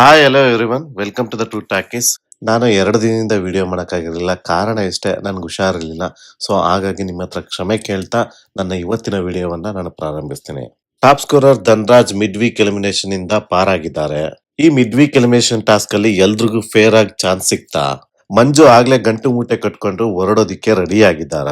Hi hello everyone welcome to the two talkies ನಾನು ಎರಡು ದಿನದಿಂದ ವಿಡಿಯೋ ಮಾಡೋಕ್ಕಾಗಿರಲಿಲ್ಲ. ಕಾರಣ ಇಷ್ಟೇ ನನಗೆ ಹುಷಾರಿರಲಿಲ್ಲ. ಸೊ ಹಾಗಾಗಿ ನಿಮ್ಮ ಹತ್ರ ಕ್ಷಮೆ ಕೇಳ್ತಾ ನನ್ನ ಇವತ್ತಿನ ವಿಡಿಯೋವನ್ನು ನಾನು ಪ್ರಾರಂಭಿಸ್ತೀನಿ. Top scorer Dhanraj mid week elimination ಇಂದ ಪಾರಾಗಿದ್ದಾರೆ. ಈ ಮಿಡ್ ವೀಕ್ ಎಲಿಮಿನೇಷನ್ ಟಾಸ್ಕ್ ಅಲ್ಲಿ ಎಲ್ರಿಗೂ ಫೇರ್ ಆಗಿ ಚಾನ್ಸ್ ಸಿಗ್ತಾ. ಮಂಜು ಆಗ್ಲೇ ಗಂಟು ಮೂಟೆ ಕಟ್ಕೊಂಡು ಹೊರಡೋದಿಕ್ಕೆ ರೆಡಿ ಆಗಿದ್ದಾರ?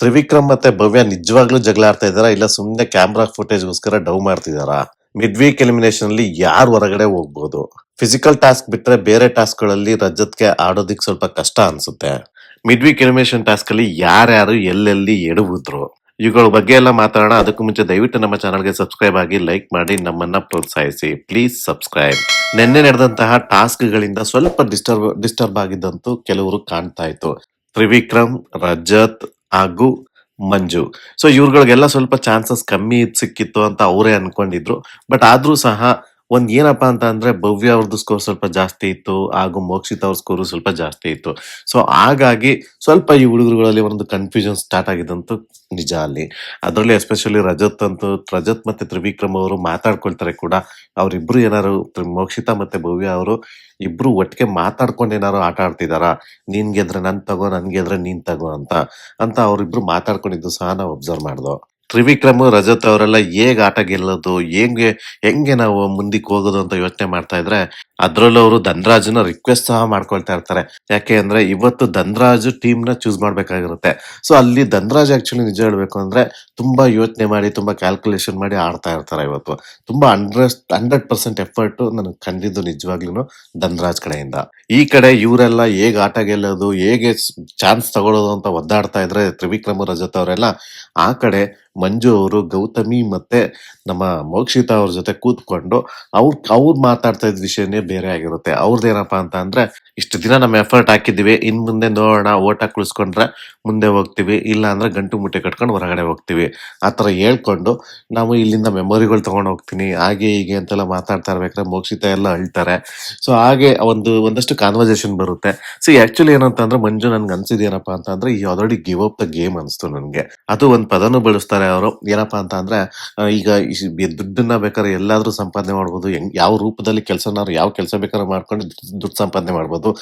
ತ್ರಿವಿಕ್ರಮ್ ಮತ್ತೆ ಭವ್ಯ ನಿಜವಾಗ್ಲೂ ಜಗಳ ಆಡ್ತಾ ಇದಾರ ಇಲ್ಲ ಸುಮ್ನೆ ಕ್ಯಾಮ್ರಾ ಫುಟೇಜ್ಗೋಸ್ಕರ ಡೌ ಮಾಡ್ತಿದಾರ ಮಿಡ್ ವೀಕ್ ಎಲಿಮಿನೇಷನ್ ಅಲ್ಲಿ ಯಾರು ಹೊರಗಡೆ ಹೋಗ್ಬೋದು? ಫಿಸಿಕಲ್ ಟಾಸ್ಕ್ ಬಿಟ್ಟರೆ ಬೇರೆ ಟಾಸ್ಕ್ಗಳಲ್ಲಿ ರಜತ್ಗೆ ಆಡೋದಿಕ್ ಸ್ವಲ್ಪ ಕಷ್ಟ ಅನ್ಸುತ್ತೆ. ಮಿಡ್ ವೀಕ್ ಎನಿಮೇಷನ್ ಟಾಸ್ಕ್ ಅಲ್ಲಿ ಯಾರ್ಯಾರು ಎಲ್ಲೆಲ್ಲಿ ಎಡವುದ್ರು. ಇವುಗಳ ಬಗ್ಗೆ ಎಲ್ಲ ಮಾತಾಡೋಣ. ಅದಕ್ಕೂ ಮುಂಚೆ ದಯವಿಟ್ಟು ನಮ್ಮ ಚಾನಲ್ಗೆ ಸಬ್ಸ್ಕ್ರೈಬ್ ಆಗಿ ಲೈಕ್ ಮಾಡಿ, ನಮ್ಮನ್ನ ಪ್ರೋತ್ಸಾಹಿಸಿ. ಪ್ಲೀಸ್ ಸಬ್ಸ್ಕ್ರೈಬ್ ನಿನ್ನೆ ನಡೆದಂತಹ ಟಾಸ್ಕ್ಗಳಿಂದ ಸ್ವಲ್ಪ ಡಿಸ್ಟರ್ಬ್ ಡಿಸ್ಟರ್ಬ್ ಆಗಿದ್ದಂತೂ ಕೆಲವರು ಕಾಣ್ತಾ ಇತ್ತು. ತ್ರಿವಿಕ್ರಮ್, ರಜತ್ ಹಾಗೂ ಮಂಜು. ಸೊ ಇವ್ರುಗಳಿಗೆಲ್ಲ ಸ್ವಲ್ಪ ಚಾನ್ಸಸ್ ಕಮ್ಮಿ ಸಿಕ್ಕಿತ್ತು ಅಂತ ಅವರೇ ಅನ್ಕೊಂಡಿದ್ರು. ಬಟ್ ಆದ್ರೂ ಸಹ ಒಂದ್ ಏನಪ್ಪ ಅಂತ ಅಂದ್ರೆ ಭವ್ಯ ಅವ್ರದ್ದು ಸ್ಕೋರ್ ಸ್ವಲ್ಪ ಜಾಸ್ತಿ ಇತ್ತು, ಹಾಗೂ ಮೋಕ್ಷಿತ್ ಅವ್ರ ಸ್ಕೋರು ಸ್ವಲ್ಪ ಜಾಸ್ತಿ ಇತ್ತು. ಸೊ ಹಾಗಾಗಿ ಸ್ವಲ್ಪ ಈ ಹುಡುಗರುಗಳಲ್ಲಿ ಒಂದು ಕನ್ಫ್ಯೂಷನ್ ಸ್ಟಾರ್ಟ್ ಆಗಿದಂತೂ ನಿಜ ಅಲ್ಲಿ. ಅದರಲ್ಲಿ ಎಸ್ಪೆಷಲಿ ರಜತ್ ಅಂತೂ, ರಜತ್ ಮತ್ತೆ ತ್ರಿವಿಕ್ರಮ್ ಅವರು ಮಾತಾಡ್ಕೊಳ್ತಾರೆ ಕೂಡ. ಅವ್ರಿಬ್ರು ಏನಾರು ಮೋಕ್ಷಿತ ಮತ್ತೆ ಭವ್ಯ ಅವರು ಇಬ್ರು ಒಟ್ಟಿಗೆ ಮಾತಾಡ್ಕೊಂಡು ಏನಾರು ಆಟ ಆಡ್ತಿದಾರ? ನೀನ್ ಗೆದ್ರೆ ನನ್ ತಗೋ, ನನ್ ಗೆದ್ರೆ ನೀನ್ ತಗೋ ಅಂತ. ಅಂತ ಅವರಿಬ್ರು ಮಾತಾಡ್ಕೊಂಡಿದ್ದು ಸಹ ನಾವು ಅಬ್ಸರ್ವ್ ಮಾಡ್ದೋ. ತ್ರಿವಿಕ್ರಮ್, ರಜತ್ ಅವರೆಲ್ಲ ಹೇಗ್ ಆಟ ಗೆಲ್ಲೋದು, ಹೆಂಗೆ ಹೆಂಗೆ ನಾವು ಮುಂದಕ್ಕೆ ಹೋಗೋದು ಅಂತ ಯೋಚನೆ ಮಾಡ್ತಾ ಇದ್ರೆ, ಅದ್ರಲ್ಲೂ ಅವರು ಧನ್ರಾಜ್ನ ರಿಕ್ವೆಸ್ಟ್ ಸಹ ಮಾಡ್ಕೊಳ್ತಾ ಇರ್ತಾರೆ. ಯಾಕೆ ಅಂದ್ರೆ ಇವತ್ತು ಧನ್ರಾಜ್ ಟೀಮ್ನ ಚೂಸ್ ಮಾಡ್ಬೇಕಾಗಿರುತ್ತೆ. ಸೊ ಅಲ್ಲಿ ಧನ್ರಾಜ್ ಆಕ್ಚುಲಿ ನಿಜ ಹೇಳ್ಬೇಕು ಅಂದ್ರೆ ತುಂಬಾ ಯೋಚನೆ ಮಾಡಿ, ತುಂಬಾ ಕ್ಯಾಲ್ಕುಲೇಷನ್ ಮಾಡಿ ಆಡ್ತಾ ಇರ್ತಾರೆ ಇವತ್ತು. ತುಂಬಾ ಹಂಡ್ರೆಡ್ ಹಂಡ್ರೆಡ್ ಪರ್ಸೆಂಟ್ ಎಫರ್ಟ್ ನನಗೆ ಕಂಡಿದ್ದು ನಿಜವಾಗ್ಲೂ ಧನ್ರಾಜ್ ಕಡೆಯಿಂದ. ಈ ಕಡೆ ಇವರೆಲ್ಲ ಹೇಗ್ ಆಟ ಗೆಲ್ಲೋದು, ಹೇಗೆ ಚಾನ್ಸ್ ತಗೊಳ್ಳೋದು ಅಂತ ಒದ್ದಾಡ್ತಾ ಇದ್ರೆ ತ್ರಿವಿಕ್ರಮ, ರಜತ್ ಅವರೆಲ್ಲ, ಆ ಕಡೆ ಮಂಜು ಅವರು, ಗೌತಮಿ ಮತ್ತೆ ನಮ್ಮ ಮೋಕ್ಷಿತಾ ಅವ್ರ ಜೊತೆ ಕೂತ್ಕೊಂಡು ಅವ್ರ, ಅವ್ರು ಮಾತಾಡ್ತಾ ಇದ್ದ ವಿಷಯನೇ ಬೇರೆ ಆಗಿರುತ್ತೆ. ಅವ್ರದ್ದೇನಪ್ಪ ಅಂತ ಅಂದ್ರೆ, ಇಷ್ಟು ದಿನ ನಮ್ಮ ಎಫರ್ಟ್ ಹಾಕಿದ್ದೀವಿ, ಇನ್ ಮುಂದೆ ನೋಡೋಣ, ಓಟ ಕುಳಿಸ್ಕೊಂಡ್ರೆ ಮುಂದೆ ಹೋಗ್ತೀವಿ, ಇಲ್ಲ ಅಂದ್ರೆ ಗಂಟು ಮುಟ್ಟೆ ಕಟ್ಕೊಂಡು ಹೊರಗಡೆ ಹೋಗ್ತೀವಿ. ಆತರ ಹೇಳ್ಕೊಂಡು ನಾವು ಇಲ್ಲಿಂದ ಮೆಮೊರಿಗಳು ತಗೊಂಡು ಹೋಗ್ತೀನಿ, ಹಾಗೆ ಹೀಗೆ ಅಂತೆಲ್ಲ ಮಾತಾಡ್ತಾ ಇರ್ಬೇಕಾದ್ರೆ ಮೋಕ್ಷಿತ ಎಲ್ಲ ಅಳ್ತಾರೆ. ಸೊ ಹಾಗೆ ಒಂದು, ಒಂದಷ್ಟು ಕಾನ್ವರ್ಸೇಷನ್ ಬರುತ್ತೆ. ಸೊ ಆ್ಯಕ್ಚುಲಿ ಏನಂತಂದ್ರೆ ಮಂಜು ನನ್ಗೆ ಅನ್ಸಿದ್ ಅಂತಂದ್ರೆ ಈ already give up the game ಅನಿಸ್ತು ನನಗೆ. ಅದು ಒಂದು ಪದನು ಬಳಸ್ತಾರೆ ಅವರು. ಏನಪ್ಪಾ ಅಂತ ಅಂದ್ರೆ ಈಗ ದುಡ್ಡನ್ನ ಬೇಕಾದ್ರೆ ಎಲ್ಲಾದ್ರೂ ಸಂಪಾದನೆ ಮಾಡ್ಬೋದು. ಯಾವ ರೂಪದಲ್ಲಿ ಕೆಲಸ ಯಾವ ಕೆಲಸ ಬೇಕಾದ್ರೆ ಮಾಡ್ಕೊಂಡು ದುಡ್ಡು ಸಂಪಾದನೆ ಮಾಡ್ಬೋದು.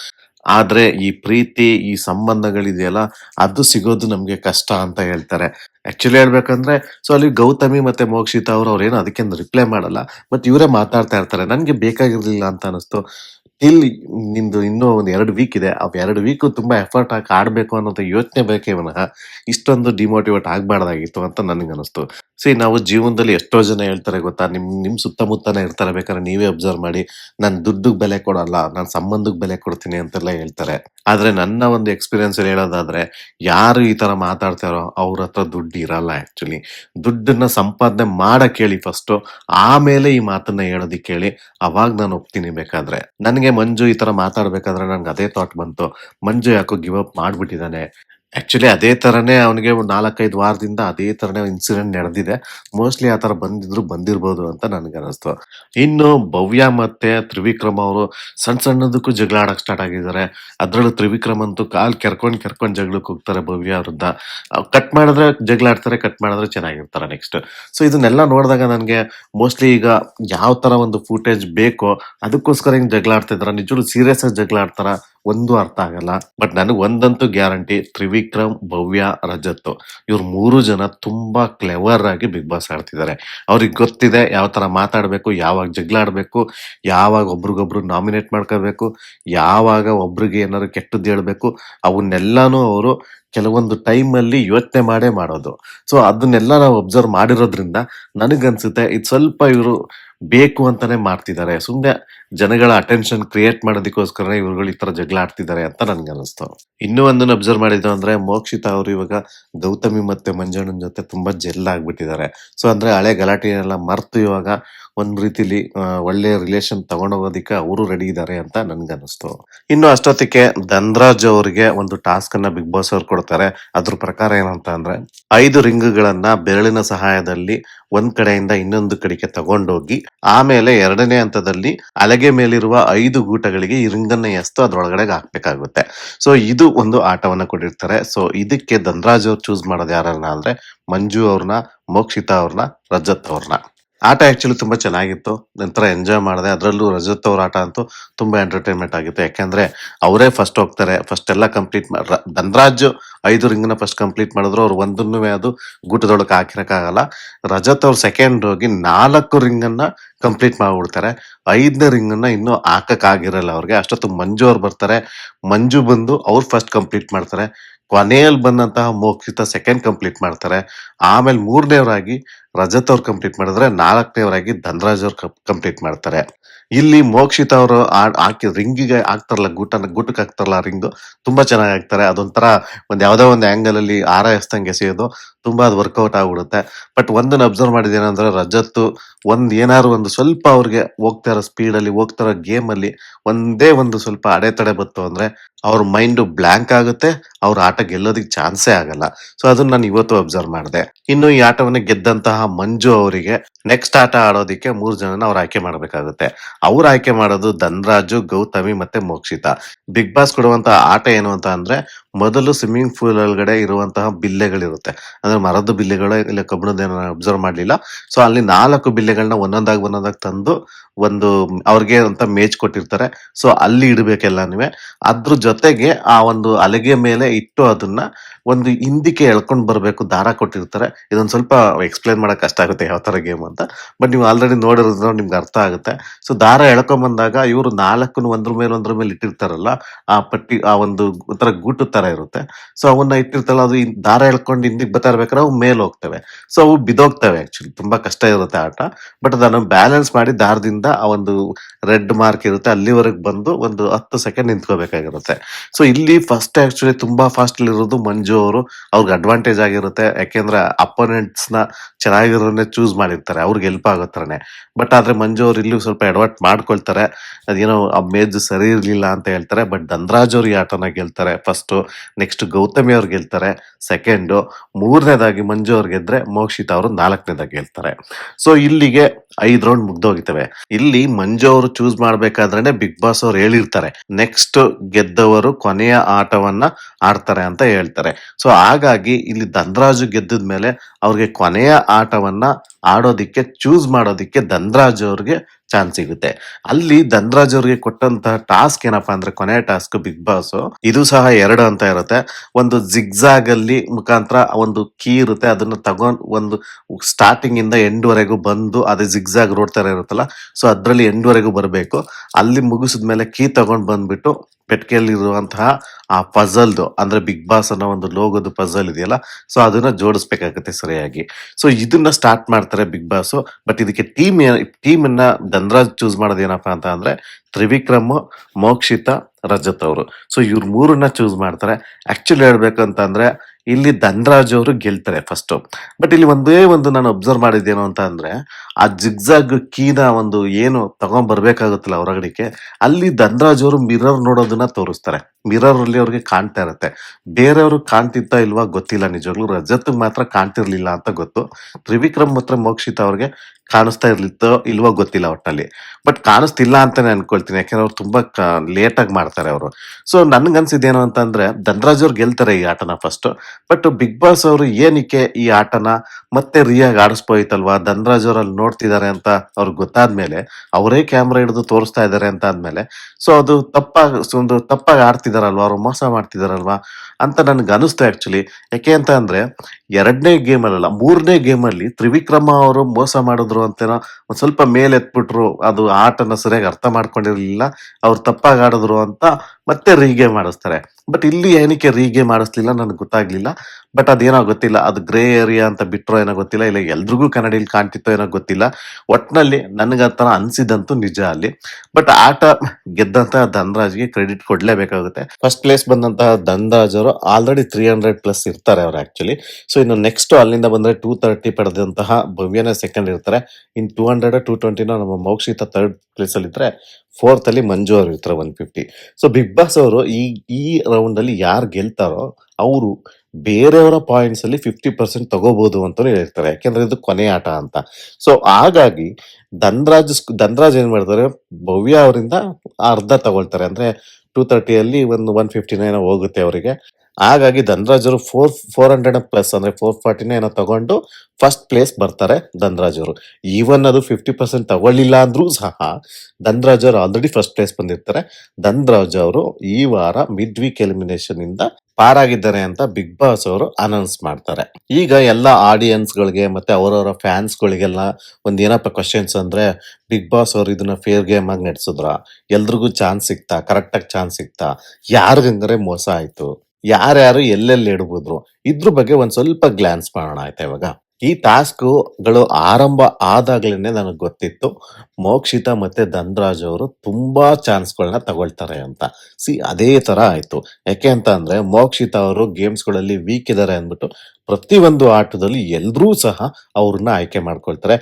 ಆದ್ರೆ ಈ ಪ್ರೀತಿ, ಈ ಸಂಬಂಧಗಳಿದೆಯಲ್ಲ, ಅದು ಸಿಗೋದು ನಮ್ಗೆ ಕಷ್ಟ ಅಂತ ಹೇಳ್ತಾರೆ. ಆಕ್ಚುಲಿ ಹೇಳ್ಬೇಕಂದ್ರೆ ಸೊ ಅಲ್ಲಿ ಗೌತಮಿ ಮತ್ತೆ ಮೋಕ್ಷಿತಾ ಅವರು, ಅವ್ರೇನು ಅದಕ್ಕೆ ರಿಪ್ಲೈ ಮಾಡಲ್ಲ. ಬಟ್ ಇವರೇ ಮಾತಾಡ್ತಾ ಇರ್ತಾರೆ. ನನಗೆ ಬೇಕಾಗಿರ್ಲಿಲ್ಲ ಅಂತ ಅನಿಸ್ತು ಟಿಲ್ ನಿಂದು ಇನ್ನೂ ಒಂದು ಎರಡು ವೀಕ್ ಇದೆ. ಆ ಎರಡು ವೀಕ್ ತುಂಬಾ ಎಫರ್ಟ್ ಹಾಕಿ ಆಡಬೇಕು ಅನ್ನೋದು ಯೋಚನೆ ಬೇಕೇ ವಿನಃ. ಇಷ್ಟೊಂದು ಡಿಮೋಟಿವೇಟ್ ಆಗಬಾರ್ದಾಗಿತ್ತು ಅಂತ ನನಗೆ ಅನಿಸ್ತು ಸಿ ನಾವು ಜೀವನದಲ್ಲಿ ಎಷ್ಟೋ ಜನ ಹೇಳ್ತಾರೆ ಗೊತ್ತಾ? ನಿಮ್ಮ ನಿಮ್ಮ ಸುತ್ತಮುತ್ತನೇ ಇರ್ತಾರೆ. ಬೇಕಾದ್ರೆ ನೀವೇ ಅಬ್ಸರ್ವ್ ಮಾಡಿ. ನಾನು ದುಡ್ಡಿಗೆ ಬೆಲೆ ಕೊಡಲ್ಲ. ನಾನು ಸಂಬಂಧಕ್ಕೆ ಬೆಲೆ ಕೊಡ್ತೀನಿ ಅಂತೆಲ್ಲ ಹೇಳ್ತಾರೆ. ಆದ್ರೆ ನನ್ನ ಒಂದು ಎಕ್ಸ್ಪೀರಿಯನ್ಸ್ ಹೇಳೋದಾದರೆ, ಯಾರು ಈ ತರ ಮಾತಾಡ್ತಾರೋ ಅವ್ರ ಹತ್ರ ದುಡ್ಡು ಇರಲ್ಲ ಆ್ಯಕ್ಚುಲಿ ದುಡ್ಡನ್ನ ಸಂಪಾದನೆ ಮಾಡಕ್ಕೆ ಹೇಳಿ ಫಸ್ಟ್ ಆಮೇಲೆ ಈ ಮಾತನ್ನ ಹೇಳೋದಿಕ್ಕೆ ಹೇಳಿ ಅವಾಗ ನಾನು ಒಪ್ತೀನಿ ಬೇಕಾದ್ರೆ. ನನಗೆ ಮಂಜು ಈ ತರ ಮಾತಾಡ್ಬೇಕಾದ್ರೆ ನನ್ಗೆ ಅದೇ ಥಾಟ್ ಬಂತು. ಮಂಜು ಯಾಕೋ ಗಿವ್ ಅಪ್ ಮಾಡ್ಬಿಟ್ಟಿದ್ದಾನೆ ಆಕ್ಚುಲಿ ಅದೇ ತರನೇ ಅವನಿಗೆ ಒಂದು ನಾಲ್ಕೈದು ವಾರದಿಂದ ಅದೇ ತರನೇ ಇನ್ಸಿಡೆಂಟ್ ನಡೆದಿದೆ. ಮೋಸ್ಟ್ಲಿ ಆ ಥರ ಬಂದಿದ್ರು, ಬಂದಿರ್ಬೋದು ಅಂತ ನನಗೆ ಅನಿಸ್ತು. ಇನ್ನು ಭವ್ಯ ಮತ್ತೆ ತ್ರಿವಿಕ್ರಮ್ ಅವರು ಸಣ್ಣ ಸಣ್ಣದಕ್ಕೂ ಜಗಳ ಆಡಕ್ ಸ್ಟಾರ್ಟ್ ಆಗಿದ್ದಾರೆ. ಅದರಲ್ಲೂ ತ್ರಿವಿಕ್ರಮ್ ಅಂತೂ ಕಾಲ್ ಕೆರ್ಕೊಂಡ್ ಕೆರ್ಕೊಂಡ್ ಜಗಳಕ್ಕೆ ಹೋಗ್ತಾರೆ ಭವ್ಯ ಅವ್ರದ್ದ ಕಟ್ ಮಾಡಿದ್ರೆ ಜಗಳ ಆಡ್ತಾರೆ ಕಟ್ ಮಾಡಿದ್ರೆ ಚೆನ್ನಾಗಿರ್ತಾರೆ ನೆಕ್ಸ್ಟ್ ಸೊ ಇದನ್ನೆಲ್ಲ ನೋಡಿದಾಗ ನನಗೆ ಮೋಸ್ಟ್ಲಿ ಈಗ ಯಾವ ಥರ ಒಂದು ಫೂಟೇಜ್ ಬೇಕೋ ಅದಕ್ಕೋಸ್ಕರ ಹಿಂಗೆ ಜಗಳ ಆಡ್ತಿದಾರ ನಿಜವಾಗ್ಲೂ ಸೀರಿಯಸ್ ಆಗಿ ಜಗಳ ಆಡ್ತಾರ? ಒಂದು ಅರ್ಥ ಆಗಲ್ಲ. ಬಟ್ ನನಗೆ ಒಂದಂತೂ ಗ್ಯಾರಂಟಿ ತ್ರಿವಿಕ್ರಮ್, ಭವ್ಯ, ರಜತ್. ಇವ್ರು ಮೂರು ಜನ ತುಂಬಾ ಕ್ಲೆವರ್ ಆಗಿ ಬಿಗ್ ಬಾಸ್ ಆಡ್ತಿದ್ದಾರೆ. ಅವ್ರಿಗೆ ಗೊತ್ತಿದೆ ಯಾವ ತರ ಮಾತಾಡಬೇಕು, ಯಾವಾಗ ಜಗಳ ಆಡಬೇಕು ಯಾವಾಗ ಒಬ್ರಿಗೊಬ್ರು ನಾಮಿನೇಟ್ ಮಾಡ್ಕೋಬೇಕು ಯಾವಾಗ ಒಬ್ರಿಗೆ ಏನಾದ್ರು ಕೆಟ್ಟದ್ದು ಹೇಳಬೇಕು, ಅವನ್ನೆಲ್ಲಾನು ಅವರು ಕೆಲವೊಂದು ಟೈಮಲ್ಲಿ ಯೋಚನೆ ಮಾಡೇ ಮಾಡೋದು. ಸೊ, ಅದನ್ನೆಲ್ಲ ನಾವು ಅಬ್ಸರ್ವ್ ಮಾಡಿರೋದ್ರಿಂದ ನನಗನ್ಸುತ್ತೆ ಇದು ಸ್ವಲ್ಪ ಇವರು ಬೇಕು ಅಂತಾನೆ ಮಾಡ್ತಿದ್ದಾರೆ. ಸುಮ್ನೆ ಜನಗಳ ಅಟೆನ್ಷನ್ ಕ್ರಿಯೇಟ್ ಮಾಡೋದಕ್ಕೋಸ್ಕರ ಇವರುಗಳು ಈ ತರ ಜಗಳ ಆಡ್ತಿದ್ದಾರೆ ಅಂತ ನನ್ಗೆ ಅನಿಸ್ತು. ಇನ್ನೂ ಒಂದನ್ನು ಅಬ್ಸರ್ವ್ ಮಾಡಿದ್ದು ಅಂದ್ರೆ ಮೋಕ್ಷಿತಾ ಅವರು ಇವಾಗ ಗೌತಮಿ ಮತ್ತೆ ಮಂಜಣ್ಣನ ಜೊತೆ ತುಂಬಾ ಜೆಲ್ ಆಗ್ಬಿಟ್ಟಿದ್ದಾರೆ. ಸೊ ಅಂದ್ರೆ ಹಳೆ ಗಲಾಟೆನೆಲ್ಲ ಮರ್ತು ಇವಾಗ ಒಂದ್ ರೀತಿಲಿ ಒಳ್ಳೆ ರಿಲೇಶನ್ ತಗೊಂಡೋಗೋದಿಕ್ಕೆ ಅವರು ರೆಡಿ ಇದ್ದಾರೆ ಅಂತ ನನ್ಗನ್ನಿಸ್ತು ಇನ್ನು ಅಷ್ಟೊತ್ತಿಗೆ ಧನ್ರಾಜ್ ಅವರಿಗೆ ಒಂದು ಟಾಸ್ಕ್ ಅನ್ನ ಬಿಗ್ ಬಾಸ್ ಅವ್ರು ಕೊಡ್ತಾರೆ. ಅದ್ರ ಪ್ರಕಾರ ಏನಂತ ಅಂದ್ರೆ ಐದು ರಿಂಗ್ಗಳನ್ನ ಬೆರಳಿನ ಸಹಾಯದಲ್ಲಿ ಒಂದ್ ಕಡೆಯಿಂದ ಇನ್ನೊಂದು ಕಡೆಗೆ ತಗೊಂಡೋಗಿ, ಆಮೇಲೆ ಎರಡನೇ ಹಂತದಲ್ಲಿ ಹಲಗೆ ಮೇಲಿರುವ ಐದು ಗೂಟಗಳಿಗೆ ಈ ಎಸ್ತು ಅದ್ರೊಳಗಡೆ ಹಾಕ್ಬೇಕಾಗುತ್ತೆ. ಸೊ ಇದು ಒಂದು ಆಟವನ್ನ ಕೊಟ್ಟಿರ್ತಾರೆ. ಸೊ ಇದಕ್ಕೆ ಧನ್ರಾಜ್ ಅವ್ರು ಚೂಸ್ ಮಾಡೋದು ಯಾರನ್ನ ಅಂದ್ರೆ, ಮಂಜು ಅವ್ರನ್ನ, ಮೋಕ್ಷಿತಾ ಅವ್ರನ್ನ, ರಜತ್ ಅವ್ರನ್ನ. ಆಟ ಆಕ್ಚುಲಿ ತುಂಬಾ ಚೆನ್ನಾಗಿತ್ತು. ನಂತರ ಎಂಜಾಯ್ ಮಾಡಿದೆ. ಅದರಲ್ಲೂ ರಜತ್ ಅವ್ರ ಆಟ ಅಂತೂ ತುಂಬಾ ಎಂಟರ್ಟೈನ್ಮೆಂಟ್ ಆಗಿತ್ತು. ಯಾಕಂದ್ರೆ ಅವರೇ ಫಸ್ಟ್ ಹೋಗ್ತಾರೆ. ಫಸ್ಟ್ ಎಲ್ಲ ಕಂಪ್ಲೀಟ್ ಧನರಾಜ್ ಐದು ರಿಂಗ್ನ ಫಸ್ಟ್ ಕಂಪ್ಲೀಟ್ ಮಾಡಿದ್ರು. ಅವ್ರು ಒಂದನ್ನು ಅದು ಗೂಟದೊಳಗೆ ಹಾಕಿರಕ್ಕಾಗಲ್ಲ. ರಜತ್ ಅವ್ರು ಸೆಕೆಂಡ್ ಹೋಗಿ ನಾಲ್ಕು ರಿಂಗ್ ಅನ್ನ ಕಂಪ್ಲೀಟ್ ಮಾಡ್ಬಿಡ್ತಾರೆ. ಐದನೇ ರಿಂಗ್ ಅನ್ನ ಇನ್ನೂ ಆಗಿರಲ್ಲ ಅವ್ರಿಗೆ. ಅಷ್ಟೊತ್ತು ಮಂಜು ಅವ್ರು ಬರ್ತಾರೆ. ಮಂಜು ಬಂದು ಅವ್ರು ಫಸ್ಟ್ ಕಂಪ್ಲೀಟ್ ಮಾಡ್ತಾರೆ. ಕೊನೆಯಲ್ಲಿ ಬಂದಂತಹ ಮೋಕ್ಷಿತ ಸೆಕೆಂಡ್ ಕಂಪ್ಲೀಟ್ ಮಾಡ್ತಾರೆ. ಆಮೇಲೆ ಮೂರನೇವರಾಗಿ ರಜತ್ ಅವ್ರು ಕಂಪ್ಲೀಟ್ ಮಾಡಿದ್ರೆ ನಾಲ್ಕನೇವರಾಗಿ ಧನರಾಜ್ ಅವ್ರು ಕಂಪ್ಲೀಟ್ ಮಾಡ್ತಾರೆ. ಇಲ್ಲಿ ಮೋಕ್ಷಿತ ಅವರು ಹಾಕಿ ರಿಂಗಿಗೆ ಹಾಕ್ತಾರಲ್ಲ ಗೂಟನ, ಗೂಟಕ್ಕೆ ಹಾಕ್ತಾರಲ್ಲ ರಿಂಗ್, ತುಂಬಾ ಚೆನ್ನಾಗಿ ಹಾಕ್ತಾರೆ. ಅದೊಂಥರ ಒಂದು ಯಾವುದೋ ಒಂದು ಆಂಗಲ್ ಅಲ್ಲಿ ಆರ ಎಸ್ದಂಗೆ ಎಸೆಯೋದು, ತುಂಬಾ ಅದು ವರ್ಕೌಟ್ ಆಗ್ಬಿಡುತ್ತೆ. ಬಟ್ ಒಂದನ್ನ ಅಬ್ಸರ್ವ್ ಮಾಡಿದೇನಂದ್ರೆ ರಜತ್ ಒಂದ್ ಏನಾದ್ರು ಒಂದು ಸ್ವಲ್ಪ ಅವ್ರಿಗೆ ಹೋಗ್ತಾ ಇರೋ ಸ್ಪೀಡ್ ಅಲ್ಲಿ, ಹೋಗ್ತಾ ಇರೋ ಗೇಮ್ ಅಲ್ಲಿ ಒಂದೇ ಒಂದು ಸ್ವಲ್ಪ ಅಡೆತಡೆ ಬಂತು ಅಂದ್ರೆ ಅವ್ರ ಮೈಂಡ್ ಬ್ಲಾಂಕ್ ಆಗುತ್ತೆ, ಅವ್ರ ಆಟ ಗೆಲ್ಲೋದಿಕ್ ಚಾನ್ಸೇ ಆಗಲ್ಲ. ಸೊ ಅದನ್ನ ನಾನು ಇವತ್ತು ಅಬ್ಸರ್ವ್ ಮಾಡಿದೆ. ಇನ್ನು ಈ ಆಟವನ್ನ ಗೆದ್ದಂತಹ ಮಂಜು ಅವರಿಗೆ ನೆಕ್ಸ್ಟ್ ಆಟ ಆಡೋದಿಕ್ಕೆ ಮೂರ್ ಜನನ ಅವ್ರು ಆಯ್ಕೆ ಮಾಡ್ಬೇಕಾಗುತ್ತೆ. ಅವ್ರು ಆಯ್ಕೆ ಮಾಡೋದು ಧನ್ರಾಜು, ಗೌತಮಿ ಮತ್ತೆ ಮೋಕ್ಷಿತಾ. ಬಿಗ್ ಬಾಸ್ ಕೊಡುವಂತ ಆಟ ಏನು ಅಂತ ಅಂದ್ರೆ ಮೊದಲು ಸ್ವಿಮ್ಮಿಂಗ್ ಪೂಲ್ ಒಳಗಡೆ ಇರುವಂತಹ ಬಿಲ್ಲೆಗಳಿರುತ್ತೆ. ಅಂದ್ರೆ ಮರದ ಬಿಲ್ಲೆಗಳು ಇಲ್ಲ ಕಬ್ಬಿಣದ ಅಬ್ಸರ್ವ್ ಮಾಡ್ಲಿಲ್ಲ. ಸೊ ಅಲ್ಲಿ ನಾಲ್ಕು ಬಿಲ್ಲೆಗಳನ್ನ ಒಂದೊಂದಾಗಿ ಒಂದೊಂದಾಗಿ ತಂದು ಒಂದು ಅವ್ರಿಗೆ ಅಂತ ಮೇಜ್ ಕೊಟ್ಟಿರ್ತಾರೆ. ಸೊ ಅಲ್ಲಿ ಇಡಬೇಕೆಲ್ಲ ನೀವೇ. ಅದ್ರ ಜೊತೆಗೆ ಆ ಒಂದು ಅಲೆಗೆ ಮೇಲೆ ಇಟ್ಟು ಅದನ್ನ ಒಂದು ಹಿಂದಿಕೆ ಎಳ್ಕೊಂಡು ಬರಬೇಕು, ದಾರ ಕೊಟ್ಟಿರ್ತಾರೆ. ಇದೊಂದು ಸ್ವಲ್ಪ ಎಕ್ಸ್ಪ್ಲೈನ್ ಮಾಡಕ್ ಕಷ್ಟ ಆಗುತ್ತೆ ಯಾವ ತರ ಗೇಮ್ ಅಂತ. ಬಟ್ ನೀವು ಆಲ್ರೆಡಿ ನೋಡಿರೋದ್ರ ನಿಮ್ಗೆ ಅರ್ಥ ಆಗುತ್ತೆ. ಸೊ ದಾರ ಎಳ್ಕೊಂಡ್ ಬಂದಾಗ ಇವರು ನಾಲ್ಕು ಒಂದ್ರ ಮೇಲೆ ಒಂದ್ರ ಮೇಲೆ ಇಟ್ಟಿರ್ತಾರಲ್ಲ, ಆ ಪಟ್ಟಿ, ಆ ಒಂದು ಒಂಥರ ಗೂಟು ತರ ಇರುತ್ತೆ. ಸೊ ಅವನ್ನ ಇಟ್ಟಿರ್ತಲ್ಲ ಅದು ದಾರ ಎಳ್ಕೊಂಡು ಹಿಂದಿಗೆ ಬತ್ತಾ ಇರ್ಬೇಕಾದ್ರೆ ಅವು ಮೇಲೆ ಹೋಗ್ತವೆ. ಸೊ ಅವು ಬಿದೋಗ್ತವೆ ಆಕ್ಚುಲಿ ತುಂಬಾ ಕಷ್ಟ ಇರುತ್ತೆ ಆಟ. ಬಟ್ ಅದನ್ನು ಬ್ಯಾಲೆನ್ಸ್ ಮಾಡಿ ದಾರದಿಂದ ಆ ಒಂದು ರೆಡ್ ಮಾರ್ಕ್ ಇರುತ್ತೆ. ಅಲ್ಲಿವರೆಗೆ ಬಂದು ಒಂದು ಹತ್ತು ಸೆಕೆಂಡ್ ನಿಂತ್ಕೋಬೇಕಾಗಿರುತ್ತೆ. ಸೊ ಇಲ್ಲಿ ಫಸ್ಟ್ ಆಕ್ಚುಲಿ ತುಂಬಾ ಫಾಸ್ಟ್ ಇರೋದು ಮಂಜು ಅವರು. ಅವ್ರಿಗೆ ಅಡ್ವಾಂಟೇಜ್ ಆಗಿರುತ್ತೆ. ಯಾಕೆಂದ್ರೆ ಅಪೋನೆಂಟ್ಸ್ನ ಚೆನ್ನಾಗಿರೋನ್ನೇ ಚೂಸ್ ಮಾಡಿರ್ತಾರೆ. ಅವ್ರಿಗೆ ಹೆಲ್ಪ್ ಆಗೋ ಬಟ್ ಆದ್ರೆ ಮಂಜು ಅವ್ರು ಇಲ್ಲಿ ಸ್ವಲ್ಪ ಎಡವಟ್ ಮಾಡ್ಕೊಳ್ತಾರೆ. ಅದೇನೋ, ಆ ಮೇಜ್ ಸರಿ ಇರಲಿಲ್ಲ ಅಂತ ಹೇಳ್ತಾರೆ. ಬಟ್ ದಂದ್ರಾಜ್ ಅವ್ರು ಈ ಆಟನ ಗೆಲ್ತಾರೆ ಫಸ್ಟ್ ನೆಕ್ಸ್ಟ್ ಗೌತಮಿ ಅವ್ರು ಗೆಲ್ತಾರೆ ಸೆಕೆಂಡು ಮೂರನೇದಾಗಿ ಮಂಜು ಅವ್ರು ಗೆದ್ರೆ ಮೋಕ್ಷಿತ ಅವರು ನಾಲ್ಕನೇದಾಗಿ ಗೆಲ್ತಾರೆ. ಸೊ ಇಲ್ಲಿಗೆ ಐದು ರೌಂಡ್ ಮುಗ್ದೋಗಿತವೆ ಇಲ್ಲಿ ಮಂಜು ಅವರು ಚೂಸ್ ಮಾಡ್ಬೇಕಾದ್ರೆ ಬಿಗ್ ಬಾಸ್ ಅವ್ರು ಹೇಳಿರ್ತಾರೆ. ನೆಕ್ಸ್ಟ್ ಗೆದ್ದವರು ಕೊನೆಯ ಆಟವನ್ನ ಆಡ್ತಾರೆ ಅಂತ ಹೇಳ್ತಾರೆ. ಸೊ ಹಾಗಾಗಿ ಇಲ್ಲಿ ದಂದ್ರಾಜು ಗೆದ್ದ ಮೇಲೆ ಅವ್ರಿಗೆ ಕೊನೆಯ ಆಟವನ್ನ ಆಡೋದಿಕ್ಕೆ ಚೂಸ್ ಮಾಡೋದಿಕ್ಕೆ ದಂದ್ರಾಜು ಅವ್ರಿಗೆ ಚಾನ್ಸ್ ಸಿಗುತ್ತೆ. ಅಲ್ಲಿ ಧನ್ರಾಜ್ ಅವ್ರಿಗೆ ಕೊಟ್ಟಂತಹ ಟಾಸ್ಕ್ ಏನಪ್ಪಾ ಅಂದ್ರೆ ಕೊನೆಯ ಟಾಸ್ಕ್ ಬಿಗ್ ಬಾಸ್ ಇದು ಸಹ ಎರಡು ಅಂತ ಇರುತ್ತೆ. ಒಂದು ಜಿಗ್ಜಾಗ್ ಅಲ್ಲಿ ಮುಖಾಂತರ ಒಂದು ಕೀ ಇರುತ್ತೆ. ಅದನ್ನ ತಗೊಂಡ್ ಒಂದು ಸ್ಟಾರ್ಟಿಂಗ್ ಇಂದ ಎಂಡ್ ವರೆಗೂ ಬಂದು ಅದೇ ಜಿಗ್ಜಾಗ್ ರೋಡ್ ತರ ಇರುತ್ತಲ್ಲ ಸೊ ಅದ್ರಲ್ಲಿ ಎಂಡ್ ವರೆಗೂ ಬರಬೇಕು. ಅಲ್ಲಿ ಮುಗಿಸಿದ್ಮೇಲೆ ಕೀ ತಗೊಂಡ್ ಬಂದ್ಬಿಟ್ಟು ಪೆಟ್ಟಿಗೆಯಲ್ಲಿ ಇರುವಂತಹ ಆ ಪಜಲ್ದು ಅಂದ್ರೆ ಬಿಗ್ ಬಾಸ್ ಅನ್ನೋ ಒಂದು ಲೋಗೋದು ಪಜಲ್ ಇದೆಯಲ್ಲ ಸೊ ಅದನ್ನ ಜೋಡಿಸ್ಬೇಕಾಗುತ್ತೆ ಸರಿಯಾಗಿ. ಸೊ ಇದನ್ನ ಸ್ಟಾರ್ಟ್ ಮಾಡ್ತಾರೆ ಬಿಗ್ ಬಾಸ್ ಬಟ್ ಇದಕ್ಕೆ ಟೀಮ್ ಟೀಮ್ ಅನ್ನ ಧನರಾಜ್ ಚೂಸ್ ಮಾಡೋದು ಏನಪ್ಪ ಅಂತ ಅಂದ್ರೆ ತ್ರಿವಿಕ್ರಮ್, ಮೋಕ್ಷಿತ, ರಜತ್ ಅವರು. ಸೊ ಇವ್ರ ಮೂರನ್ನ ಚೂಸ್ ಮಾಡ್ತಾರೆ. ಆಕ್ಚುಲಿ ಹೇಳ್ಬೇಕು ಅಂದ್ರೆ ಇಲ್ಲಿ ಧನ್ರಾಜ್ ಅವರು ಗೆಲ್ತಾರೆ ಫಸ್ಟ್ ಬಟ್ ಇಲ್ಲಿ ಒಂದೇ ಒಂದು ನಾನು ಅಬ್ಸರ್ವ್ ಮಾಡಿದ್ದೇನು ಅಂತ ಅಂದ್ರೆ, ಆ ಜಿಗ್ಜಾಗ್ ಕೀನ ಒಂದು ಏನು ತಗೊಂಡ್ ಬರ್ಬೇಕಾಗುತ್ತಲ್ಲ ಹೊರಗಡೆಗೆ, ಅಲ್ಲಿ ಧನ್ರಾಜ್ ಅವರು ಮಿರರ್ ನೋಡೋದನ್ನ ತೋರಿಸ್ತಾರೆ. ಮಿರರ್ ಅಲ್ಲಿ ಅವ್ರಿಗೆ ಕಾಣ್ತಾ ಇರತ್ತೆ. ಬೇರೆಯವರು ಕಾಣ್ತಿತ್ತ ಇಲ್ವಾ ಗೊತ್ತಿಲ್ಲ, ನಿಜವಾಗ್ಲೂ ರಜತ್ ಮಾತ್ರ ಕಾಣ್ತಿರ್ಲಿಲ್ಲ ಅಂತ ಗೊತ್ತು. ತ್ರಿವಿಕ್ರಮ್ ಮಾತ್ರ ಮೋಕ್ಷಿತ ಅವ್ರಿಗೆ ಕಾಣಿಸ್ತಾ ಇರ್ಲಿತ್ತೋ ಇಲ್ವೋ ಗೊತ್ತಿಲ್ಲ ಒಟ್ಟಲ್ಲಿ. ಬಟ್ ಕಾಣಿಸ್ತಿಲ್ಲ ಅಂತಾನೆ ಅನ್ಕೊಳ್ತೀನಿ, ಯಾಕಂದ್ರೆ ಅವ್ರು ತುಂಬಾ ಲೇಟ್ ಆಗಿ ಮಾಡ್ತಾರೆ ಅವರು. ಸೊ ನನ್ಗನ್ಸಿದ್ದೇನು ಅಂತಂದ್ರೆ, ಧನರಾಜ್ ಅವ್ರು ಗೆಲ್ತಾರೆ ಈ ಆಟನ ಫಸ್ಟ್ ಬಟ್ ಬಿಗ್ ಬಾಸ್ ಅವರು ಏನಕ್ಕೆ ಈ ಆಟನ ಮತ್ತೆ ರಿಯಾಗಿ ಆಡಿಸ್ಬೋಯ್ತಲ್ವಾ? ಧನರಾಜ್ ಅಲ್ಲಿ ನೋಡ್ತಿದ್ದಾರೆ ಅಂತ ಅವ್ರಿಗೆ ಗೊತ್ತಾದ್ಮೇಲೆ, ಅವರೇ ಕ್ಯಾಮ್ರಾ ಹಿಡಿದು ತೋರಿಸ್ತಾ ಇದ್ದಾರೆ ಅಂತ ಆದ್ಮೇಲೆ. ಸೊ ಅದು ತಪ್ಪಾಗಿ, ಒಂದು ತಪ್ಪಾಗಿ ಆಡ್ತಿದಾರಲ್ವಾ ಅವ್ರು ಮೋಸ ಮಾಡ್ತಿದಾರಲ್ವಾ? ಅಂತ ನನ್ಗೆ ಅನಿಸ್ತು ಆ್ಯಕ್ಚುಲಿ ಯಾಕೆ ಅಂತ ಅಂದ್ರೆ, ಎರಡನೇ ಗೇಮ್ ಅಲ್ಲ ಮೂರನೇ ಗೇಮ್ ಅಲ್ಲಿ ತ್ರಿವಿಕ್ರಮ ಅವರು ಮೋಸ ಮಾಡಿದ್ರು ಅಂತೇನೋ ಒಂದ್ ಸ್ವಲ್ಪ ಮೇಲೆ ಎತ್ಬಿಟ್ರು, ಅದು ಆಟನ ಸರಿಯಾಗಿ ಅರ್ಥ ಮಾಡ್ಕೊಂಡಿರ್ಲಿಲ್ಲ, ಅವ್ರು ತಪ್ಪಾಗಿ ಆಡಿದ್ರು ಅಂತ ಮತ್ತೆ ರೀಗೇ ಮಾಡಿಸ್ತಾರೆ ಬಟ್ ಇಲ್ಲಿ ಏನಕ್ಕೆ ರೀಗೇಮ್ ಮಾಡಿಸ್ಲಿಲ್ಲ ನನಗೆ ಗೊತ್ತಾಗ್ಲಿಲ್ಲ. ಬಟ್ ಅದೇನೋ ಗೊತ್ತಿಲ್ಲ. ಅದು ಗ್ರೇ ಏರಿಯಾ ಅಂತ ಬಿಟ್ಟರೋ ಏನೋ ಗೊತ್ತಿಲ್ಲ. ಇಲ್ಲ, ಎಲ್ರಿಗೂ ಕನ್ನಡಿಲಿ ಕಾಣ್ತಿತ್ತೋ ಏನೋ ಗೊತ್ತಿಲ್ಲ. ಒಟ್ನಲ್ಲಿ ಥರ ಅನಿಸಿದಂತೂ ನಿಜ ಅಲ್ಲಿ. ಬಟ್ ಆಟ ಗೆದ್ದಂತಹ ಧನರಾಜ್ಗೆ ಕ್ರೆಡಿಟ್ ಕೊಡ್ಲೇಬೇಕಾಗುತ್ತೆ. ಫಸ್ಟ್ ಪ್ಲೇಸ್ ಬಂದಂತಹ ಧನರಾಜ್ ಅವರು ಆಲ್ರೆಡಿ ತ್ರೀ ಹಂಡ್ರೆಡ್ ಪ್ಲಸ್ ಇರ್ತಾರೆ ಅವ್ರು ಆಕ್ಚುಲಿ ಸೊ ಇನ್ನು ನೆಕ್ಸ್ಟ್ ಅಲ್ಲಿಂದ ಬಂದ್ರೆ ಟೂ ತರ್ಟಿ ಪಡೆದಂತಹ ಭವ್ಯನ ಸೆಕೆಂಡ್ ಇರ್ತಾರೆ. ಇನ್ ಟೂ ಹಂಡ್ರೆಡ್ ಟೂ ಟ್ವೆಂಟಿನ ನಮ್ಮ ಮೌಕ್ಷಿತ ಥರ್ಡ್ ಪ್ಲೇಸ್ ಅಲ್ಲಿ ಇದ್ರೆ ಫೋರ್ತ್ ಅಲ್ಲಿ ಮಂಜು ಅವರು ಇರ್ತಾರೆ one fifty so big boss ಅವರು ಈ ಈ ರೌಂಡ್ ಅಲ್ಲಿ ಯಾರು ಗೆಲ್ತಾರೋ ಅವರು ಬೇರೆಯವರ ಪಾಯಿಂಟ್ಸ್ ಅಲ್ಲಿ ಫಿಫ್ಟಿ ಪರ್ಸೆಂಟ್ ತಗೋಬಹುದು ಅಂತ ಹೇಳ್ತಾರೆ. ಯಾಕೆಂದ್ರೆ ಇದು ಕೊನೆ ಆಟ ಅಂತ. ಸೊ ಹಾಗಾಗಿ ಧನ್ರಾಜ್ ಧನ್ರಾಜ್ ಏನ್ ಮಾಡ್ತಾರೆ? ಭವ್ಯ ಅವರಿಂದ ಅರ್ಧ ತಗೊಳ್ತಾರೆ. ಅಂದ್ರೆ ಟೂ ತರ್ಟಿಯಲ್ಲಿ ಒಂದು ಒನ್ ಫಿಫ್ಟಿ ನೈನ್ ಹೋಗುತ್ತೆ ಅವರಿಗೆ. ಹಾಗಾಗಿ ಧನ್ರಾಜರು ಫೋರ್ ಫೋರ್ ಹಂಡ್ರೆಡ್ ಪ್ಲಸ್ ಅಂದ್ರೆ ಫೋರ್ ಫಾರ್ಟಿನ ಏನೋ ತಗೊಂಡು ಫಸ್ಟ್ ಪ್ಲೇಸ್ ಬರ್ತಾರೆ ಧನ್ರಾಜರು ಈವನ್ ಅದು ಫಿಫ್ಟಿ ಪರ್ಸೆಂಟ್ ತಗೊಳ್ಳಿಲ್ಲ ಅಂದ್ರೂ ಸಹ ಧನ್ರಾಜ್ ಅವರು ಆಲ್ರೆಡಿ ಫಸ್ಟ್ ಪ್ಲೇಸ್ ಬಂದಿರ್ತಾರೆ. ಧನ್ರಾಜ್ ಅವರು ಈ ವಾರ ಮಿಡ್ ವೀಕ್ ಎಲಿಮಿನೇಷನ್ ಇಂದ ಪಾರಾಗಿದ್ದಾರೆ ಅಂತ ಬಿಗ್ ಬಾಸ್ ಅವರು ಅನೌನ್ಸ್ ಮಾಡ್ತಾರೆ. ಈಗ ಎಲ್ಲ ಆಡಿಯನ್ಸ್ ಗಳಿಗೆ ಮತ್ತೆ ಅವರವರ ಫ್ಯಾನ್ಸ್ ಗಳಿಗೆಲ್ಲ ಒಂದ್ ಏನಪ್ಪ ಕ್ವಶನ್ಸ್ ಅಂದ್ರೆ ಬಿಗ್ ಬಾಸ್ ಅವರು ಇದನ್ನ ಫೇರ್ ಗೇಮ್ ಆಗಿ ನಡೆಸಿದ್ರ? ಎಲ್ರಿಗೂ ಚಾನ್ಸ್ ಸಿಕ್ತಾ ಕರೆಕ್ಟ್ ಆಗಿ ಚಾನ್ಸ್ ಸಿಕ್ತಾ ಯಾರಿಗಂದ್ರೆ ಮೋಸ ಆಯ್ತು? ಯಾರ್ಯಾರು ಎಲ್ಲೆಲ್ಲಿ ಇಡ್ಬೋದ್ರು ಇದ್ರ ಬಗ್ಗೆ ಒಂದ್ ಸ್ವಲ್ಪ ಗ್ಲಾನ್ಸ್ ಮಾಡೋಣ ಆಯ್ತಾ ಇವಾಗ? ಈ ಟಾಸ್ಕ್ಗಳು ಆರಂಭ ಆದಾಗ್ಲೇನೆ ನನಗೆ ಗೊತ್ತಿತ್ತು. ಮೋಕ್ಷಿತ ಮತ್ತೆ ಧನ್ರಾಜ್ ಅವರು ತುಂಬಾ ಚಾನ್ಸ್ ಗಳನ್ನ ತಗೊಳ್ತಾರೆ ಅಂತ. ಸಿ, ಅದೇ ತರ ಆಯ್ತು. ಯಾಕೆ ಅಂತ ಅಂದ್ರೆ ಮೋಕ್ಷಿತ ಅವರು ಗೇಮ್ಸ್ಗಳಲ್ಲಿ ವೀಕ್ ಇದಾರೆ ಅಂದ್ಬಿಟ್ಟು ಪ್ರತಿಯೊಂದು ಆಟದಲ್ಲಿ ಎಲ್ಲರೂ ಸಹ ಅವ್ರನ್ನ ಆಯ್ಕೆ ಮಾಡ್ಕೊಳ್ತಾರೆ.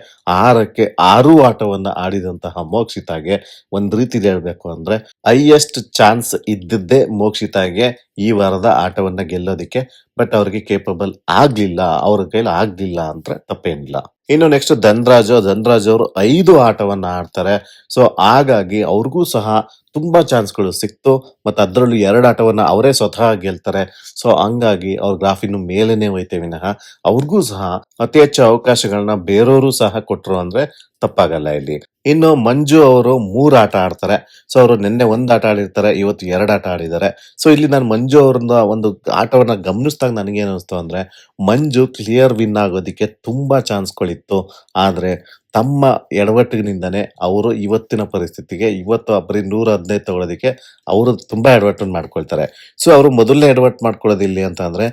ಆರಕ್ಕೆ ಆರು ಆಟವನ್ನ ಆಡಿದಂತಹ ಮೋಕ್ಷಿತಾಗೆ ಒಂದು ರೀತಿಲಿ ಹೇಳಬೇಕು ಅಂದ್ರೆ ಹೈಯೆಸ್ಟ್ ಚಾನ್ಸ್ ಇದ್ದಿದ್ದೇ ಮೋಕ್ಷಿತಾಗೆ ಈ ವಾರದ ಆಟವನ್ನ ಗೆಲ್ಲೋದಿಕ್ಕೆ, ಬಟ್ ಅವ್ರಿಗೆ ಕೇಪಬಲ್ ಆಗಲಿಲ್ಲ, ಅವ್ರ ಕೈಲಿ ಆಗಲಿಲ್ಲ ಅಂದರೆ ತಪ್ಪೇನಿಲ್ಲ. ಇನ್ನು ನೆಕ್ಸ್ಟ್ ಧನ್ರಾಜ್ ಧನ್ರಾಜ್ ಅವರು ಐದು ಆಟವನ್ನ ಆಡ್ತಾರೆ. ಸೊ ಹಾಗಾಗಿ ಅವ್ರಿಗೂ ಸಹ ತುಂಬಾ ಚಾನ್ಸ್ಗಳು ಸಿಕ್ತು. ಮತ್ತೆ ಅದರಲ್ಲೂ ಎರಡು ಆಟವನ್ನ ಅವರೇ ಸ್ವತಃ ಗೆಲ್ತಾರೆ. ಸೊ ಹಂಗಾಗಿ ಅವ್ರ ಗ್ರಾಫಿನ ಇನ್ನು ಮೇಲೇನೆ ವಿನಃ. ಅವ್ರಿಗೂ ಸಹ ಅತಿ ಹೆಚ್ಚು ಅವಕಾಶಗಳನ್ನ ಬೇರೆಯವರು ಸಹ ಕೊಟ್ಟರು ಅಂದ್ರೆ ತಪ್ಪಾಗಲ್ಲ ಇಲ್ಲಿ. ಇನ್ನು ಮಂಜು ಅವರು ಮೂರ್ ಆಟ ಆಡ್ತಾರೆ. ಸೊ ಅವರು ನಿನ್ನೆ ಒಂದು ಆಟ ಆಡಿರ್ತಾರೆ, ಇವತ್ತು ಎರಡು ಆಟ ಆಡಿದ್ದಾರೆ. ಸೊ ಇಲ್ಲಿ ನಾನು ಮಂಜು ಅವ್ರನ್ನ ಒಂದು ಆಟವನ್ನ ಗಮನಿಸಿದಾಗ ನನಗೇನು ಅನಿಸ್ತು ಅಂದ್ರೆ, ಮಂಜು ಕ್ಲಿಯರ್ ವಿನ್ ಆಗೋದಿಕ್ಕೆ ತುಂಬಾ ಚಾನ್ಸ್ಗಳಿತ್ತು ಆದ್ರೆ ತಮ್ಮ ಎಡವಟ್ಟಿನಿಂದನೇ ಅವರು ಇವತ್ತಿನ ಪರಿಸ್ಥಿತಿಗೆ ಇವತ್ತು ಬರೀ ನೂರ ಹದಿನೈದು ತಗೊಳ್ಳೋದಕ್ಕೆ ಅವರು ತುಂಬ ಎಡವಟ್ಟನ್ನು ಮಾಡ್ಕೊಳ್ತಾರೆ. ಸೊ ಅವರು ಮೊದಲನೇ ಎಡವಟ್ಟು ಮಾಡ್ಕೊಳ್ಳೋದು ಇಲ್ಲಿ ಅಂತ ಅಂದ್ರೆ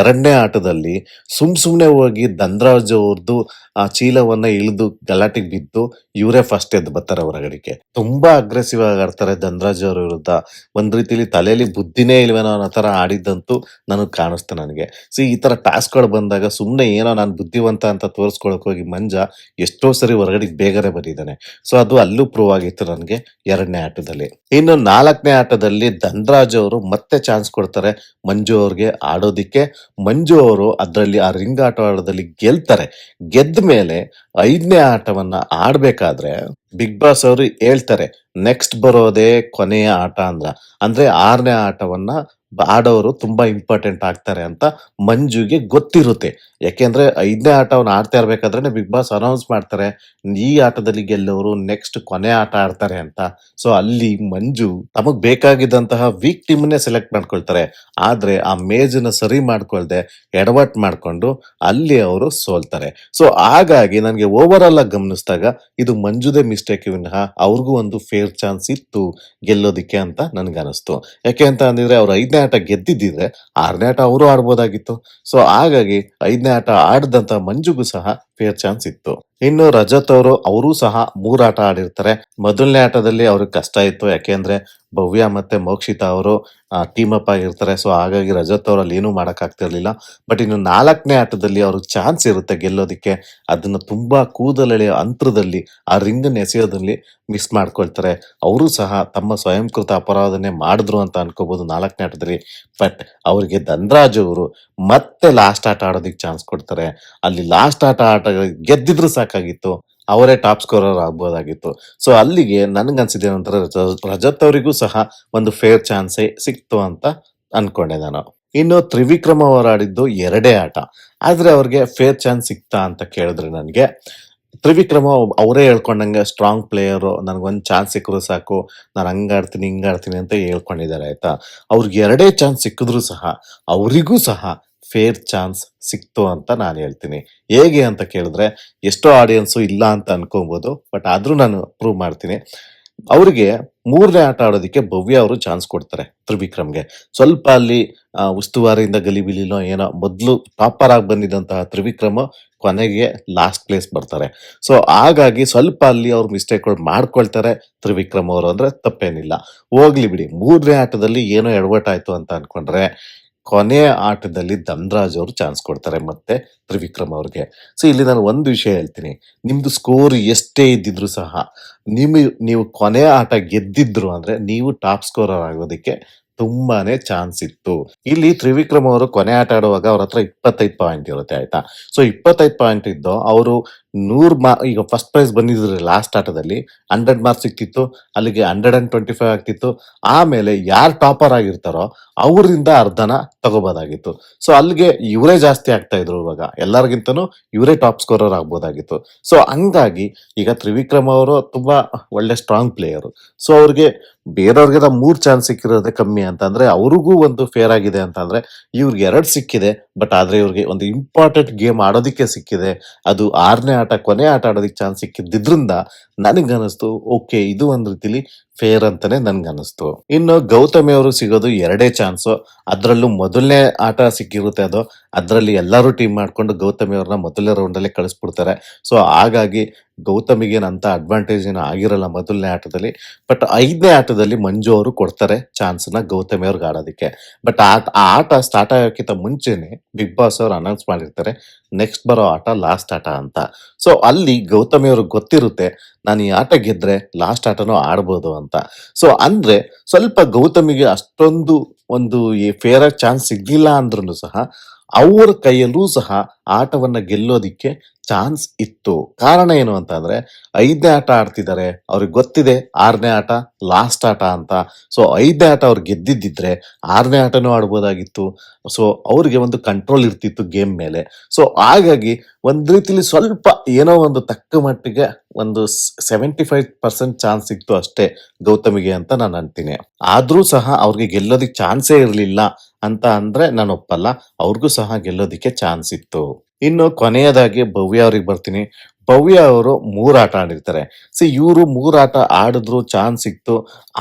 ಎರಡನೇ ಆಟದಲ್ಲಿ ಸುಮ್ ಸುಮ್ಮನೆ ಹೋಗಿ ಧನ್ರಾಜ್ ಅವ್ರದ್ದು ಆ ಚೀಲವನ್ನು ಇಳಿದು ಗಲಾಟೆಗೆ ಬಿದ್ದು ಇವರೇ ಫಸ್ಟ್ ಎದ್ದು ಬರ್ತಾರೆ ಹೊರಗಡೆಗೆ ತುಂಬ ಅಗ್ರೆಸಿವ್ ಆಗಿ ಆಡ್ತಾರೆ ಧನ್ರಾಜ್ ಅವ್ರ ವಿರುದ್ಧ. ಒಂದು ರೀತಿಲಿ ತಲೆಯಲ್ಲಿ ಬುದ್ಧಿನೇ ಇಲ್ವೇನೋ ಅನ್ನೋ ಥರ ಆಡಿದ್ದಂತೂ ನನಗೆ ಕಾಣಿಸ್ತು ನನಗೆ. ಸೊ ಈ ಥರ ಟಾಸ್ಕ್ಗಳು ಬಂದಾಗ ಸುಮ್ಮನೆ ಏನೋ ನಾನು ಬುದ್ಧಿವಂತ ಅಂತ ತೋರಿಸ್ಕೊಳಕ್ಕೆ ಹೋಗಿ ಮಂಜ ಎಷ್ಟೋ ಸರಿ ಹೊರಗಡೆ ಬೇಗನೆ ಬಂದಿದ್ದಾನೆ. ಸೊ ಅದು ಅಲ್ಲೂ ಪ್ರೂವ್ ಆಗಿತ್ತು ನನಗೆ ಎರಡನೇ ಆಟದಲ್ಲಿ. ಇನ್ನು ನಾಲ್ಕನೇ ಆಟದಲ್ಲಿ ಧನ್ರಾಜ್ ಅವರು ಮತ್ತೆ ಚಾನ್ಸ್ ಕೊಡ್ತಾರೆ ಮಂಜು ಅವ್ರಿಗೆ ಆಡೋದಿಕ್ಕೆ. ಮಂಜು ಅವರು ಅದರಲ್ಲಿ ಆ ರಿಂಗ್ ಆಟ ಆಡೋದಲ್ಲಿ ಗೆಲ್ತಾರೆ. ಗೆದ್ದ ಮೇಲೆ ಐದನೇ ಆಟವನ್ನ ಆಡ್ಬೇಕಾದ್ರೆ ಬಿಗ್ ಬಾಸ್ ಅವರು ಹೇಳ್ತಾರೆ ನೆಕ್ಸ್ಟ್ ಬರೋದೇ ಕೊನೆಯ ಆಟ ಅಂದ್ರ. ಅಂದ್ರೆ ಆರನೇ ಆಟವನ್ನ ಆಡೋರು ತುಂಬಾ ಇಂಪಾರ್ಟೆಂಟ್ ಆಗ್ತಾರೆ ಅಂತ ಮಂಜುಗೆ ಗೊತ್ತಿರುತ್ತೆ. ಯಾಕೆಂದ್ರೆ ಐದನೇ ಆಟವನ್ನ ಆಡ್ತಾ ಇರಬೇಕಾದ್ರೆ ಬಿಗ್ ಬಾಸ್ ಅನೌನ್ಸ್ ಮಾಡ್ತಾರೆ, ಈ ಆಟದಲ್ಲಿ ಗೆಲ್ಲೋರು ನೆಕ್ಸ್ಟ್ ಕೊನೆ ಆಟ ಆಡ್ತಾರೆ ಅಂತ. ಸೊ ಅಲ್ಲಿ ಮಂಜು ತಮಗ್ ಬೇಕಾಗಿದ್ದಂತಹ ವೀಕ್ ಟೀಮ್ನೇ ಸೆಲೆಕ್ಟ್ ಮಾಡ್ಕೊಳ್ತಾರೆ. ಆದ್ರೆ ಆ ಮೇಜನ್ನ ಸರಿ ಮಾಡ್ಕೊಳ್ದೆ, ಎಡವಟ್ ಮಾಡ್ಕೊಂಡು ಅಲ್ಲಿ ಅವರು ಸೋಲ್ತಾರೆ. ಸೊ ಹಾಗಾಗಿ ನನಗೆ ಓವರ್ ಆಲ್ ಆಗಿ ಗಮನಿಸಿದಾಗ ಇದು ಮಂಜುದೇ ಮಿಸ್ಟೇಕ್ ವಿನಃ ಅವ್ರಿಗೂ ಒಂದು ಫೇರ್ ಚಾನ್ಸ್ ಇತ್ತು ಗೆಲ್ಲೋದಿಕ್ಕೆ ಅಂತ ನನ್ಗೆ ಅನಿಸ್ತು ಯಾಕೆ ಅಂತ ಅಂದಿದ್ರೆ ಅವ್ರು ಐದನೇ ಆಟ ಗೆದ್ದಿದ್ದಿದ್ರೆ ಆರನೇ ಆಟ ಅವರು ಆಡ್ಬೋದಾಗಿತ್ತು. ಸೊ ಹಾಗಾಗಿ ಐದನೇ ಆಟ ಆಡದಂತ ಮಂಜುಗೂ ಸಹ ಫೇರ್ ಚಾನ್ಸ್ ಇತ್ತು. ಇನ್ನು ರಜತ್ ಅವರು ಅವರು ಸಹ ಮೂರ್ ಆಟ ಆಡಿರ್ತಾರೆ. ಮೊದಲನೇ ಆಟದಲ್ಲಿ ಅವ್ರಿಗೆ ಕಷ್ಟ ಇತ್ತು. ಯಾಕೆಂದ್ರೆ ಭವ್ಯ ಮತ್ತೆ ಮೋಕ್ಷಿತಾ ಅವರು ಟೀಮ್ ಅಪ್ ಆಗಿರ್ತಾರೆ. ಸೊ ಹಾಗಾಗಿ ರಜತ್ ಅವರಲ್ಲಿ ಏನೂ ಮಾಡಕ್ ಆಗ್ತಿರ್ಲಿಲ್ಲ. ಬಟ್ ಇನ್ನು ನಾಲ್ಕನೇ ಆಟದಲ್ಲಿ ಅವ್ರಿಗೆ ಚಾನ್ಸ್ ಇರುತ್ತೆ ಗೆಲ್ಲೋದಿಕ್ಕೆ. ಅದನ್ನ ತುಂಬಾ ಕೂದಲೆಳೆಯ ಅಂತರದಲ್ಲಿ, ಆ ರಿಂಗ್ ಎಸೆಯೋದ್ರಲ್ಲಿ ಮಿಸ್ ಮಾಡ್ಕೊಳ್ತಾರೆ. ಅವರು ಸಹ ತಮ್ಮ ಸ್ವಯಂಕೃತ ಅಪರಾಧನೆ ಮಾಡಿದ್ರು ಅಂತ ಅನ್ಕೋಬಹುದು ನಾಲ್ಕನೇ ಆಟದಲ್ಲಿ. ಬಟ್ ಅವರಿಗೆ ಧನ್ರಾಜ್ ಅವರು ಮತ್ತೆ ಲಾಸ್ಟ್ ಆಟ ಆಡೋದಕ್ಕೆ ಚಾನ್ಸ್ ಕೊಡ್ತಾರೆ. ಅಲ್ಲಿ ಲಾಸ್ಟ್ ಆಟ ಆಟ ಗೆದ್ದಿದ್ರು ಸಾಕಾಗಿತ್ತು ಅವರೇ ಟಾಪ್ ಸ್ಕೋರರ್ ಆಗ್ಬೋದಾಗಿತ್ತು. ಸೊ ಅಲ್ಲಿಗೆ ನನ್ಗನ್ಸಿದೆ ನಂತರ ರಜತ್ ಅವರಿಗೂ ಸಹ ಒಂದು ಫೇರ್ ಚಾನ್ಸೇ ಸಿಕ್ತು ಅಂತ ಅನ್ಕೊಂಡೆ ನಾನು. ಇನ್ನು ತ್ರಿವಿಕ್ರಮ್ ಅವರು ಆಡಿದ್ದು ಎರಡೇ ಆಟ. ಆದ್ರೆ ಅವ್ರಿಗೆ ಫೇರ್ ಚಾನ್ಸ್ ಸಿಕ್ತಾ ಅಂತ ಕೇಳಿದ್ರೆ ನನಗೆ, ತ್ರಿವಿಕ್ರಮ ಅವರೇ ಹೇಳ್ಕೊಂಡಂಗೆ ಸ್ಟ್ರಾಂಗ್ ಪ್ಲೇಯರು ನನಗೊಂದು ಚಾನ್ಸ್ ಸಿಕ್ಕರು ಸಾಕು, ನಾನು ಹಂಗಾಡ್ತೀನಿ ಹಿಂಗಾಡ್ತೀನಿ ಅಂತ ಹೇಳ್ಕೊಂಡಿದ್ದಾರೆ, ಆಯ್ತಾ? ಅವ್ರಿಗೆ ಎರಡೇ ಚಾನ್ಸ್ ಸಿಕ್ಕಿದ್ರು ಸಹ, ಅವರಿಗೂ ಸಹ ಫೇರ್ ಚಾನ್ಸ್ ಸಿಕ್ತು ಅಂತ ನಾನು ಹೇಳ್ತೀನಿ. ಹೇಗೆ ಅಂತ ಕೇಳಿದ್ರೆ, ಎಷ್ಟೋ ಆಡಿಯನ್ಸು ಇಲ್ಲ ಅಂತ ಅನ್ಕೊಬೋದು ಬಟ್ ಆದ್ರೂ ನಾನು ಪ್ರೂವ್ ಮಾಡ್ತೀನಿ. ಅವರಿಗೆ ಮೂರನೇ ಆಟ ಆಡೋದಕ್ಕೆ ಭವ್ಯ ಅವರು ಚಾನ್ಸ್ ಕೊಡ್ತಾರೆ ತ್ರಿವಿಕ್ರಮ್ಗೆ. ಸ್ವಲ್ಪ ಅಲ್ಲಿ ಉಸ್ತುವಾರಿಯಿಂದ ಗಲಿಬಿಲಿನೋ ಏನೋ, ಮೊದಲು ಟಾಪರ್ ಆಗಿ ಬಂದಿದ್ದಂತಹ ತ್ರಿವಿಕ್ರಮ ಕೊನೆಗೆ ಲಾಸ್ಟ್ ಪ್ಲೇಸ್ ಬರ್ತಾರೆ. ಸೊ ಹಾಗಾಗಿ ಸ್ವಲ್ಪ ಅಲ್ಲಿ ಅವ್ರು ಮಿಸ್ಟೇಕ್ಗಳು ಮಾಡ್ಕೊಳ್ತಾರೆ ತ್ರಿವಿಕ್ರಮ್ ಅವರು ಅಂದರೆ ತಪ್ಪೇನಿಲ್ಲ. ಹೋಗ್ಲಿ ಬಿಡಿ, ಮೂರನೇ ಆಟದಲ್ಲಿ ಏನೋ ಎಡವಟ್ಟಾಯಿತು ಅಂತ ಅನ್ಕೊಂಡ್ರೆ ಕೊನೆಯ ಆಟದಲ್ಲಿ ಧನ್ರಾಜ್ ಅವರು ಚಾನ್ಸ್ ಕೊಡ್ತಾರೆ ಮತ್ತೆ ತ್ರಿವಿಕ್ರಮ್ ಅವ್ರಿಗೆ. ಸೊ ಇಲ್ಲಿ ನಾನು ಒಂದು ವಿಷಯ ಹೇಳ್ತೀನಿ. ನಿಮ್ದು ಸ್ಕೋರ್ ಎಷ್ಟೇ ಇದ್ದಿದ್ರು ಸಹ, ನಿಮ್, ನೀವು ಕೊನೆಯ ಆಟ ಗೆದ್ದಿದ್ರು ಅಂದ್ರೆ ನೀವು ಟಾಪ್ ಸ್ಕೋರರ್ ಆಗೋದಕ್ಕೆ ತುಂಬಾನೇ ಚಾನ್ಸ್ ಇತ್ತು. ಇಲ್ಲಿ ತ್ರಿವಿಕ್ರಮ್ ಅವರು ಕೊನೆ ಆಟ ಆಡುವಾಗ ಅವ್ರ ಹತ್ರ ಇಪ್ಪತ್ತೈದು ಪಾಯಿಂಟ್ ಇರುತ್ತೆ, ಆಯ್ತಾ? ಸೊ ಇಪ್ಪತ್ತೈದು ಪಾಯಿಂಟ್ ಇದ್ದು ಅವರು ನೂರು ಮಾ, ಈಗ ಫಸ್ಟ್ ಪ್ರೈಸ್ ಬಂದಿದ್ರು ಲಾಸ್ಟ್ ಆಟದಲ್ಲಿ ಹಂಡ್ರೆಡ್ ಮಾರ್ಕ್ಸ್ ಸಿಕ್ತಿತ್ತು, ಅಲ್ಲಿಗೆ ಹಂಡ್ರೆಡ್ ಅಂಡ್ ಟ್ವೆಂಟಿ ಫೈವ್ ಆಗ್ತಿತ್ತು. ಆಮೇಲೆ ಯಾರು ಟಾಪರ್ ಆಗಿರ್ತಾರೋ ಅವರಿಂದ ಅರ್ಧನ ತಗೋಬೋದಾಗಿತ್ತು. ಸೊ ಅಲ್ಲಿಗೆ ಇವರೇ ಜಾಸ್ತಿ ಆಗ್ತಾ ಇದ್ರು ಇವಾಗ. ಎಲ್ಲರಿಗಿಂತನೂ ಇವರೇ ಟಾಪ್ ಸ್ಕೋರರ್ ಆಗ್ಬೋದಾಗಿತ್ತು. ಸೊ ಹಂಗಾಗಿ ಈಗ ತ್ರಿವಿಕ್ರಮ್ ಅವರು ತುಂಬಾ ಒಳ್ಳೆ ಸ್ಟ್ರಾಂಗ್ ಪ್ಲೇಯರು ಸೊ ಅವ್ರಿಗೆ ಬೇರೆಯವ್ರಿಗೆ ಮೂರು ಚಾನ್ಸ್ ಸಿಕ್ಕಿರೋದೇ ಕಮ್ಮಿ ಅಂತಂದ್ರೆ ಅವ್ರಿಗೂ ಒಂದು ಫೇರ್ ಆಗಿದೆ ಅಂತಂದ್ರೆ ಇವ್ರಿಗೆ ಎರಡು ಸಿಕ್ಕಿದೆ ಬಟ್ ಆದ್ರೆ ಇವ್ರಿಗೆ ಒಂದು ಇಂಪಾರ್ಟೆಂಟ್ ಗೇಮ್ ಆಡೋದಕ್ಕೆ ಸಿಕ್ಕಿದೆ. ಅದು ಆರನೇ ಆಟ ಕೊನೆ ಆಟ ಆಡೋದಕ್ಕೆ ಚಾನ್ಸ್ ಸಿಕ್ಕಿದ್ರಿಂದ ನನಗನ್ನಿಸ್ತು ಓಕೆ, ಇದು ಒಂದ್ ರೀತಿಲಿ ಫೇರ್ ಅಂತಾನೆ ನನ್ಗನಿಸ್ತು. ಇನ್ನು ಗೌತಮಿ ಅವರು ಸಿಗೋದು ಎರಡೇ ಚಾನ್ಸ್ ಅದ್ರಲ್ಲೂ ಮೊದಲನೇ ಆಟ ಸಿಕ್ಕಿರುತ್ತೆ ಅದು. ಅದರಲ್ಲಿ ಎಲ್ಲರೂ ಟೀಮ್ ಮಾಡ್ಕೊಂಡು ಗೌತಮಿ ಅವ್ರನ್ನ ಮೊದಲನೇ ರೌಂಡ್ ಅಲ್ಲಿ ಕಳಿಸ್ಬಿಡ್ತಾರೆ. ಸೊ ಹಾಗಾಗಿ ಗೌತಮಿಗೆ ಅಡ್ವಾಂಟೇಜ್ ಏನು ಆಗಿರಲ್ಲ ಮೊದಲನೇ ಆಟದಲ್ಲಿ. ಬಟ್ ಐದನೇ ಆಟದಲ್ಲಿ ಮಂಜು ಅವರು ಕೊಡ್ತಾರೆ ಚಾನ್ಸ್ನ ಗೌತಮಿ ಅವ್ರಿಗೆ ಆಡೋದಕ್ಕೆ. ಬಟ್ ಆ ಆಟ ಸ್ಟಾರ್ಟ್ ಆಗೋಕ್ಕಿಂತ ಮುಂಚೆನೆ ಬಿಗ್ ಬಾಸ್ ಅವರು ಅನೌನ್ಸ್ ಮಾಡಿರ್ತಾರೆ ನೆಕ್ಸ್ಟ್ ಬರೋ ಆಟ ಲಾಸ್ಟ್ ಆಟ ಅಂತ. ಸೊ ಅಲ್ಲಿ ಗೌತಮಿ ಅವ್ರಿಗೆ ಗೊತ್ತಿರುತ್ತೆ ನಾನು ಈ ಆಟ ಗೆದ್ರೆ ಲಾಸ್ಟ್ ಆಟನೂ ಆಡ್ಬೋದು ಅಂತ. ಸೊ ಅಂದ್ರೆ ಸ್ವಲ್ಪ ಗೌತಮಿಗೆ ಅಷ್ಟೊಂದು ಒಂದು ಫೇರ್ ಆಗಿ ಚಾನ್ಸ್ ಸಿಗ್ಲಿಲ್ಲ ಅಂದ್ರೂ ಸಹ, ಅವ್ರ ಕೈಯಲ್ಲೂ ಸಹ ಆಟವನ್ನ ಗೆಲ್ಲೋದಿಕ್ಕೆ ಚಾನ್ಸ್ ಇತ್ತು. ಕಾರಣ ಏನು ಅಂತ ಅಂದ್ರೆ ಐದನೇ ಆಟ ಆಡ್ತಿದ್ದಾರೆ ಅವ್ರಿಗೆ ಗೊತ್ತಿದೆ ಆರನೇ ಆಟ, ಲಾಸ್ಟ್ ಆಟ ಅಂತ. ಸೊ, ಐದನೇ ಆಟ ಅವ್ರು ಗೆದ್ದಿದ್ದಿದ್ರೆ ಆರನೇ ಆಟನೂ ಆಡ್ಬೋದಾಗಿತ್ತು. ಸೊ, ಅವ್ರಿಗೆ ಒಂದು ಕಂಟ್ರೋಲ್ ಇರ್ತಿತ್ತು ಗೇಮ್ ಮೇಲೆ. ಸೊ, ಹಾಗಾಗಿ ಒಂದು ರೀತಿಲಿ ಸ್ವಲ್ಪ ಏನೋ ಒಂದು ತಕ್ಕ ಮಟ್ಟಿಗೆ ಒಂದು ಸೆವೆಂಟಿ ಫೈವ್ ಪರ್ಸೆಂಟ್ ಚಾನ್ಸ್ ಸಿಕ್ತು ಅಷ್ಟೇ ಗೌತಮಿಗೆ ಅಂತ ನಾನು ಅಂತೀನಿ. ಆದ್ರೂ ಸಹ ಅವ್ರಿಗೆ ಗೆಲ್ಲೋದಿಕ್ ಚಾನ್ಸೇ ಇರಲಿಲ್ಲ ಅಂತ ಅಂದ್ರೆ ನಾನು ಒಪ್ಪಲ್ಲ. ಅವ್ರಿಗೂ ಸಹ ಗೆಲ್ಲೋದಿಕ್ಕೆ ಚಾನ್ಸ್ ಇತ್ತು. ಇನ್ನು ಕೊನೆಯದಾಗಿ ಭವ್ಯ ಅವ್ರಿಗೆ ಬರ್ತೀನಿ. ಭವ್ಯ ಅವರು ಮೂರು ಆಟ ಆಡಿರ್ತಾರೆ. ಸೊ ಇವರು ಮೂರು ಆಟ ಆಡಿದ್ರು ಚಾನ್ಸ್ ಸಿಕ್ತು.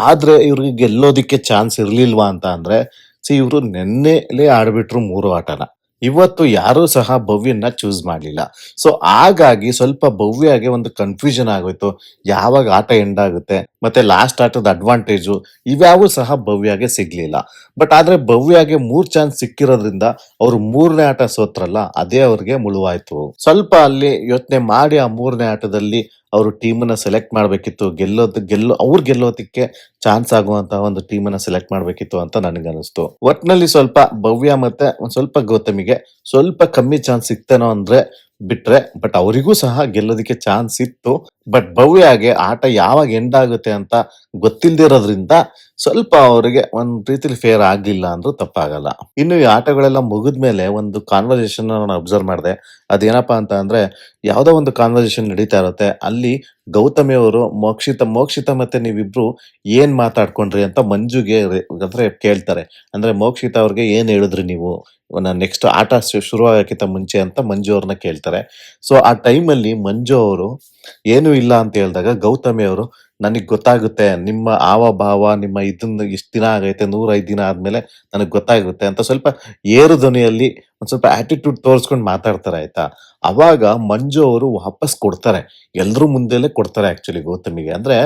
ಆದರೆ ಇವ್ರಿಗೆ ಗೆಲ್ಲೋದಿಕ್ಕೆ ಚಾನ್ಸ್ ಇರಲಿಲ್ವಾ ಅಂತ ಅಂದರೆ ಸೊ ಇವರು ನೆನ್ನೆಲೇ ಆಡಿಬಿಟ್ರು ಮೂರು ಆಟನ. ಇವತ್ತು ಯಾರೂ ಸಹ ಭವ್ಯನ ಚೂಸ್ ಮಾಡಲಿಲ್ಲ. ಸೊ ಹಾಗಾಗಿ ಸ್ವಲ್ಪ ಭವ್ಯಗೆ ಒಂದು ಕನ್ಫ್ಯೂಷನ್ ಆಗೋಯ್ತು. ಯಾವಾಗ ಆಟ ಎಂಡ್ ಆಗುತ್ತೆ? ಮತ್ತೆ ಲಾಸ್ಟ್ ಆಟದ ಅಡ್ವಾಂಟೇಜು ಇವ್ಯಾವೂ ಸಹ ಭವ್ಯಗೆ ಸಿಗ್ಲಿಲ್ಲ. ಬಟ್ ಆದ್ರೆ ಭವ್ಯಗೆ ಮೂರು ಚಾನ್ಸ್ ಸಿಕ್ಕಿರೋದ್ರಿಂದ ಅವ್ರು ಮೂರನೇ ಆಟ ಸೋತ್ರಲ್ಲ, ಅದೇ ಅವ್ರಿಗೆ ಮುಳುವಾಯ್ತು. ಸ್ವಲ್ಪ ಅಲ್ಲಿ ಯೋಚನೆ ಮಾಡಿ ಆ ಮೂರನೇ ಆಟದಲ್ಲಿ ಅವರು ಟೀಮನ್ನ ಸೆಲೆಕ್ಟ್ ಮಾಡ್ಬೇಕಿತ್ತು. ಗೆಲ್ಲೋದ್, ಗೆಲ್ಲೋ, ಅವ್ರು ಗೆಲ್ಲೋದಕ್ಕೆ ಚಾನ್ಸ್ ಆಗುವಂತ ಒಂದು ಟೀಮನ್ನು ಸೆಲೆಕ್ಟ್ ಮಾಡ್ಬೇಕಿತ್ತು ಅಂತ ನನಗನ್ನಿಸ್ತು. ಒಟ್ನಲ್ಲಿ ಸ್ವಲ್ಪ ಭವ್ಯ ಮತ್ತೆ ಒಂದು ಸ್ವಲ್ಪ ಗೌತಮಿಗೆ ಸ್ವಲ್ಪ ಕಮ್ಮಿ ಚಾನ್ಸ್ ಸಿಕ್ತೇನೋ ಅಂದ್ರೆ ಬಿಟ್ರೆ ಬಟ್ ಅವರಿಗೂ ಸಹ ಗೆಲ್ಲೋದಕ್ಕೆ ಚಾನ್ಸ್ ಇತ್ತು. ಬಟ್ ಭವ್ಯಗೆ ಆಟ ಯಾವಾಗ ಎಂಡ್ ಆಗುತ್ತೆ ಅಂತ ಗೊತ್ತಿಲ್ದಿರೋದ್ರಿಂದ ಸ್ವಲ್ಪ ಅವರಿಗೆ ಒಂದ್ ರೀತಿಲಿ ಫೇರ್ ಆಗ್ಲಿಲ್ಲ ಅಂದ್ರೂ ತಪ್ಪಾಗಲ್ಲ. ಇನ್ನು ಈ ಆಟಗಳೆಲ್ಲ ಮುಗಿದ್ಮೇಲೆ ಒಂದು ಕಾನ್ವರ್ಸೇಷನ್ ನಾನು ಅಬ್ಸರ್ವ್ ಮಾಡಿದೆ. ಅದೇನಪ್ಪಾ ಅಂತ ಅಂದ್ರೆ, ಯಾವ್ದೋ ಒಂದು ಕಾನ್ವರ್ಸೇಷನ್ ನಡೀತಾ ಇರುತ್ತೆ. ಅಲ್ಲಿ ಗೌತಮಿ ಅವರು, ಮೋಕ್ಷಿತ ಮೋಕ್ಷಿತ ಮತ್ತೆ ನೀವಿಬ್ರು ಏನ್ ಮಾತಾಡ್ಕೊಂಡ್ರಿ ಅಂತ ಮಂಜುಗೆ ಅಂದ್ರೆ ಕೇಳ್ತಾರೆ. ಅಂದ್ರೆ ಮೋಕ್ಷಿತ ಅವ್ರಿಗೆ ಏನ್ ಹೇಳಿದ್ರಿ ನೀವು? ನೆಕ್ಸ್ಟ್ ಆಟ ಶುರು ಆಗಕ್ಕಿಂತ ಮುಂಚೆ ಅಂತ ಮಂಜು ಅವ್ರನ್ನ ಕೇಳ್ತಾರೆ. ಸೊ ಆ ಟೈಮಲ್ಲಿ ಮಂಜು ಅವರು ಏನು ಇಲ್ಲ ಅಂತ ಹೇಳಿದಾಗ ಗೌತಮಿ ಅವರು, ನನಗೆ ಗೊತ್ತಾಗುತ್ತೆ, ನಿಮ್ಮ ಆವ ಭಾವ ನಿಮ್ಮ ಇದನ್ನ ಇಷ್ಟು ದಿನ ಆಗೈತೆ, ನೂರೈದು ದಿನ ಆದಮೇಲೆ ನನಗೆ ಗೊತ್ತಾಗುತ್ತೆ ಅಂತ ಸ್ವಲ್ಪ ಏರು ಧ್ವನಿಯಲ್ಲಿ ಒಂದು ಸ್ವಲ್ಪ ಆಟಿಟ್ಯೂಡ್ ತೋರಿಸ್ಕೊಂಡು ಮಾತಾಡ್ತಾರೆ ಆಯ್ತಾ? ಅವಾಗ ಮಂಜು ಅವರು ವಾಪಸ್ ಕೊಡ್ತಾರೆ. ಎಲ್ಲರೂ ಮುಂದೆಲೇ ಕೊಡ್ತಾರೆ ಆ್ಯಕ್ಚುಲಿ ಗೌತಮಿಗೆ. ಅಂದ್ರೆ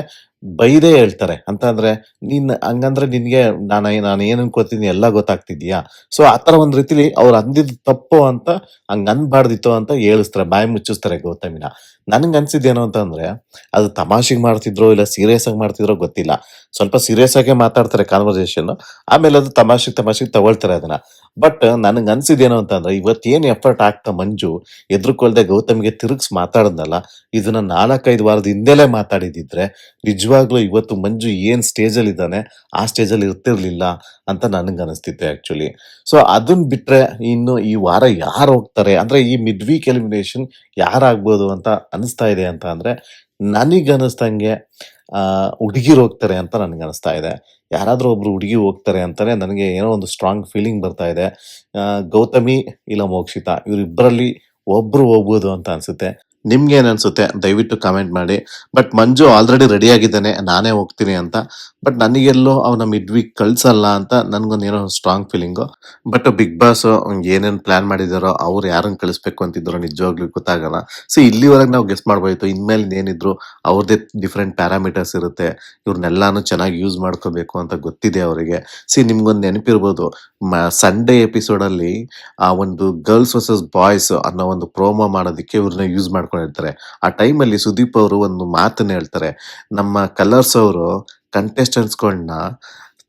ಬೈದೇ ಹೇಳ್ತಾರೆ. ಅಂತ ಅಂದ್ರೆ ನೀನ್ ಹಂಗಂದ್ರೆ ನಿನ್ಗೆ ನಾನು ನಾನು ಏನ್ ಅನ್ಕೋತೀನಿ ಎಲ್ಲ ಗೊತ್ತಾಗ್ತಿದ್ಯಾ? ಸೊ ಆತರ ಒಂದ್ ರೀತಿಲಿ ಅವ್ರ ಅಂದಿದ್ ತಪ್ಪು ಅಂತ, ಹಂಗ ಅನ್ಬಾರ್ದಿತ್ತು ಅಂತ ಹೇಳಿಸ್ತಾರೆ, ಬಾಯಿ ಮುಚ್ಚಿಸ್ತಾರೆ ಗೌತಮಿನ. ನನ್ಗೆ ಅನ್ಸಿದ್ದೇನು ಅಂತಂದ್ರೆ, ಅದು ತಮಾಷೆಗೆ ಮಾಡ್ತಿದ್ರೋ ಇಲ್ಲ ಸೀರಿಯಸ್ ಆಗಿ ಮಾಡ್ತಿದ್ರೋ ಗೊತ್ತಿಲ್ಲ. ಸ್ವಲ್ಪ ಸೀರಿಯಸ್ ಆಗಿ ಮಾತಾಡ್ತಾರೆ ಕಾನ್ವರ್ಸೇಷನ್. ಆಮೇಲೆ ಅದು ತಮಾಷೆ ತಮಾಷೆಗೆ ತಗೊಳ್ತಾರೆ ಅದನ್ನ. ಬಟ್ ನನಗೆ ಅನ್ಸಿದ್ದೇನು ಅಂತಂದ್ರೆ ಇವತ್ತೇನ್ ಎಫರ್ಟ್ ಆಗ್ತಾ ಮಂಜು? ಎದ್ರುಕೊಳ್ದೆ ಗೌತಮಿಗೆ ತಿರುಗ್ಸ್ ಮಾತಾಡದ್ನಲ್ಲ, ಇದನ್ನ ನಾಲ್ಕೈದು ವಾರದ ಹಿಂದೆಲೆ ಮಾತಾಡಿದಿದ್ರೆ ನಿಜವಾಗ್ಲೂ ಇವತ್ತು ಮಂಜು ಏನು ಸ್ಟೇಜ್ ಅಲ್ಲಿ ಇದ್ದಾನೆ, ಆ ಸ್ಟೇಜ್ ಅಲ್ಲಿ ಇರ್ತಿರ್ಲಿಲ್ಲ ಅಂತ ನನಗೆ ಅನಿಸ್ತಿತ್ತು ಆ್ಯಕ್ಚುಲಿ ಸೊ ಅದನ್ನ ಬಿಟ್ರೆ ಇನ್ನು ಈ ವಾರ ಯಾರು ಹೋಗ್ತಾರೆ, ಅಂದ್ರೆ ಈ ಮಿಡ್ ವೀಕ್ ಎಲಿಮಿನೇಷನ್ ಯಾರಾಗ್ಬೋದು ಅಂತ ಅನಿಸ್ತಾ ಇದೆ ಅಂತ ಅಂದರೆ ನನಗೆ ಅನಿಸ್ದಂಗೆ, ಆ, ಹುಡುಗಿರು ಹೋಗ್ತಾರೆ ಅಂತ ನನಗೆ ಅನಿಸ್ತಾ ಇದೆ. ಯಾರಾದರೂ ಒಬ್ರು ಹುಡುಗಿ ಹೋಗ್ತಾರೆ ಅಂತಾನೆ ನನಗೆ ಏನೋ ಒಂದು ಸ್ಟ್ರಾಂಗ್ ಫೀಲಿಂಗ್ ಬರ್ತಾ ಇದೆ. ಗೌತಮಿ ಇಲ್ಲ ಮೋಕ್ಷಿತಾ ಇವರಿಬ್ಬರಲ್ಲಿ ಒಬ್ಬರು ಹೋಗ್ಬೋದು ಅಂತ ಅನ್ಸುತ್ತೆ. ನಿಮ್ಗೆ ಏನ್ ಅನ್ಸುತ್ತೆ? ದಯವಿಟ್ಟು ಕಮೆಂಟ್ ಮಾಡಿ. ಬಟ್ ಮಂಜು ಆಲ್ರೆಡಿ ರೆಡಿ ಆಗಿದ್ದಾನೆ, ನಾನೇ ಹೋಗ್ತೀನಿ ಅಂತ. ಬಟ್ ನನಗೆಲ್ಲೋ ಅವನ ಮಿಡ್ ವೀಕ್ ಕಳ್ಸಲ್ಲ ಅಂತ ನನಗೊಂದೇನೋ strong feeling but big boss ಏನೇನು ಪ್ಲಾನ್ ಮಾಡಿದಾರೋ ಅವ್ರು ಯಾರನ್ನ ಕಳಿಸ್ಬೇಕು ಅಂತಿದ್ರು ನಿಜವಾಗ್ಲೂ ಗೊತ್ತಾಗಲ್ಲ. ಸೊ ಇಲ್ಲಿವರೆಗೆ ನಾವು ಗೆಸ್ ಮಾಡ್ಬೋಯ್ತು ಇನ್ಮೇಲೆ ಏನಿದ್ರು ಅವ್ರದ್ದೇ ಡಿಫ್ರೆಂಟ್ ಪ್ಯಾರಾಮೀಟರ್ಸ್ ಇರುತ್ತೆ. ಇವ್ರನ್ನೆಲ್ಲಾನು ಚೆನ್ನಾಗಿ ಯೂಸ್ ಮಾಡ್ಕೋಬೇಕು ಅಂತ ಗೊತ್ತಿದೆ ಅವರಿಗೆ. ಸಿ ನಿಮ್ಗೊಂದು ನೆನಪಿರ್ಬೋದು. ಸಂಡೇ ಎಪಿಸೋಡ್ ಅಲ್ಲಿ, ಆ ಒಂದು ಗರ್ಲ್ಸ್ ವರ್ಸಸ್ ಬಾಯ್ಸ್ ಅನ್ನೋ ಒಂದು ಪ್ರೋಮೋ ಮಾಡೋದಕ್ಕೆ ಇವ್ರನ್ನ ಯೂಸ್ ಮಾಡ್ಕೊಂಡಿರ್ತಾರೆ ಆ ಟೈಮಲ್ಲಿ ಸುದೀಪ್ ಅವರು ಒಂದು ಮಾತನ್ನ ಹೇಳ್ತಾರೆ. ನಮ್ಮ ಕಲರ್ಸ್ ಅವರು ಕಂಟೆಸ್ಟೆಂಟ್ಸ್ಗಳನ್ನ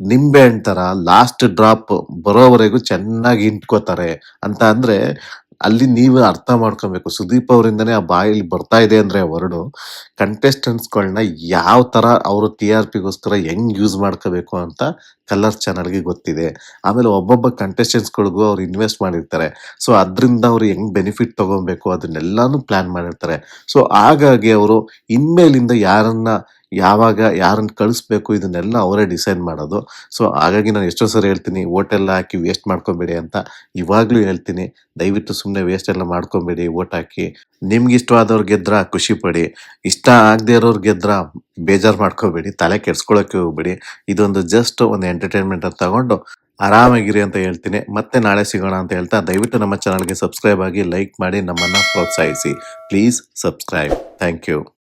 ನಿಂಬೆ ಹಣ್ಣು ಲಾಸ್ಟ್ ಡ್ರಾಪ್ ಬರೋವರೆಗೂ ಚೆನ್ನಾಗಿ ಇಂಟ್ಕೋತಾರೆ ಅಂತ ಅಂದ್ರೆ ಅಲ್ಲಿ ನೀವು ಅರ್ಥ ಮಾಡ್ಕೊಬೇಕು. ಸುದೀಪ್ ಅವರಿಂದನೇ ಆ ಬಾಯಲ್ಲಿ ಬರ್ತಾ ಇದೆ ಅಂದ್ರೆ ವರ್ಡು. ಕಂಟೆಸ್ಟೆಂಟ್ಸ್ಗಳನ್ನ ಯಾವ ತರ ಅವರು ಟಿ ಆರ್ ಪಿಗೋಸ್ಕರ ಹೆಂಗ್ ಯೂಸ್ ಮಾಡ್ಕೋಬೇಕು ಅಂತ ಕಲರ್ ಚಾನಲ್ಗೆ ಗೊತ್ತಿದೆ. ಆಮೇಲೆ ಒಬ್ಬೊಬ್ಬ ಕಂಟೆಸ್ಟೆಂಟ್ಸ್ಗಳಿಗೂ ಅವ್ರು ಇನ್ವೆಸ್ಟ್ ಮಾಡಿರ್ತಾರೆ. ಸೊ, ಅದರಿಂದ ಅವ್ರು ಹೆಂಗ್ ಬೆನಿಫಿಟ್ ತಗೊಬೇಕು, ಅದನ್ನೆಲ್ಲಾನು ಪ್ಲಾನ್ ಮಾಡಿರ್ತಾರೆ. ಸೊ, ಹಾಗಾಗಿ ಅವರು ಇನ್ಮೇಲಿಂದ ಯಾರನ್ನ ಯಾವಾಗ ಯಾರನ್ನು ಕಳಿಸ್ಬೇಕು ಇದನ್ನೆಲ್ಲ ಅವರೇ ಡಿಸೈಡ್ ಮಾಡೋದು. ಸೊ, ಹಾಗಾಗಿ ನಾನು ಎಷ್ಟೋ ಸರಿ ಹೇಳ್ತೀನಿ, ಓಟ್ ಎಲ್ಲ ಹಾಕಿ ವೇಸ್ಟ್ ಮಾಡ್ಕೊಬೇಡಿ ಅಂತ ಇವಾಗಲೂ ಹೇಳ್ತೀನಿ. ದಯವಿಟ್ಟು ಸುಮ್ಮನೆ ವೇಸ್ಟ್ ಎಲ್ಲ ಮಾಡ್ಕೊಬೇಡಿ, ಓಟ್ ಹಾಕಿ. ನಿಮ್ಗೆ ಇಷ್ಟವಾದವ್ರು ಗೆದ್ರ ಖುಷಿ ಪಡಿ. ಇಷ್ಟ ಆಗದೆ ಇರೋರು ಗೆದ್ರ ಬೇಜಾರು ಮಾಡ್ಕೋಬೇಡಿ, ತಲೆ ಕೆಡ್ಸ್ಕೊಳಕ್ಕೆ ಹೋಗ್ಬೇಡಿ. ಇದೊಂದು ಜಸ್ಟ್ ಒಂದು ಎಂಟರ್ಟೈನ್ಮೆಂಟ್ ಅಂತ ತಗೊಂಡು ಆರಾಮಾಗಿರಿ ಅಂತ ಹೇಳ್ತೀನಿ. ಮತ್ತೆ ನಾಳೆ ಸಿಗೋಣ ಅಂತ ಹೇಳ್ತಾ ದಯವಿಟ್ಟು ನಮ್ಮ ಚಾನಲ್ಗೆ ಸಬ್ಸ್ಕ್ರೈಬ್ ಆಗಿ ಲೈಕ್ ಮಾಡಿ ನಮ್ಮನ್ನು ಪ್ರೋತ್ಸಾಹಿಸಿ. Please subscribe thank you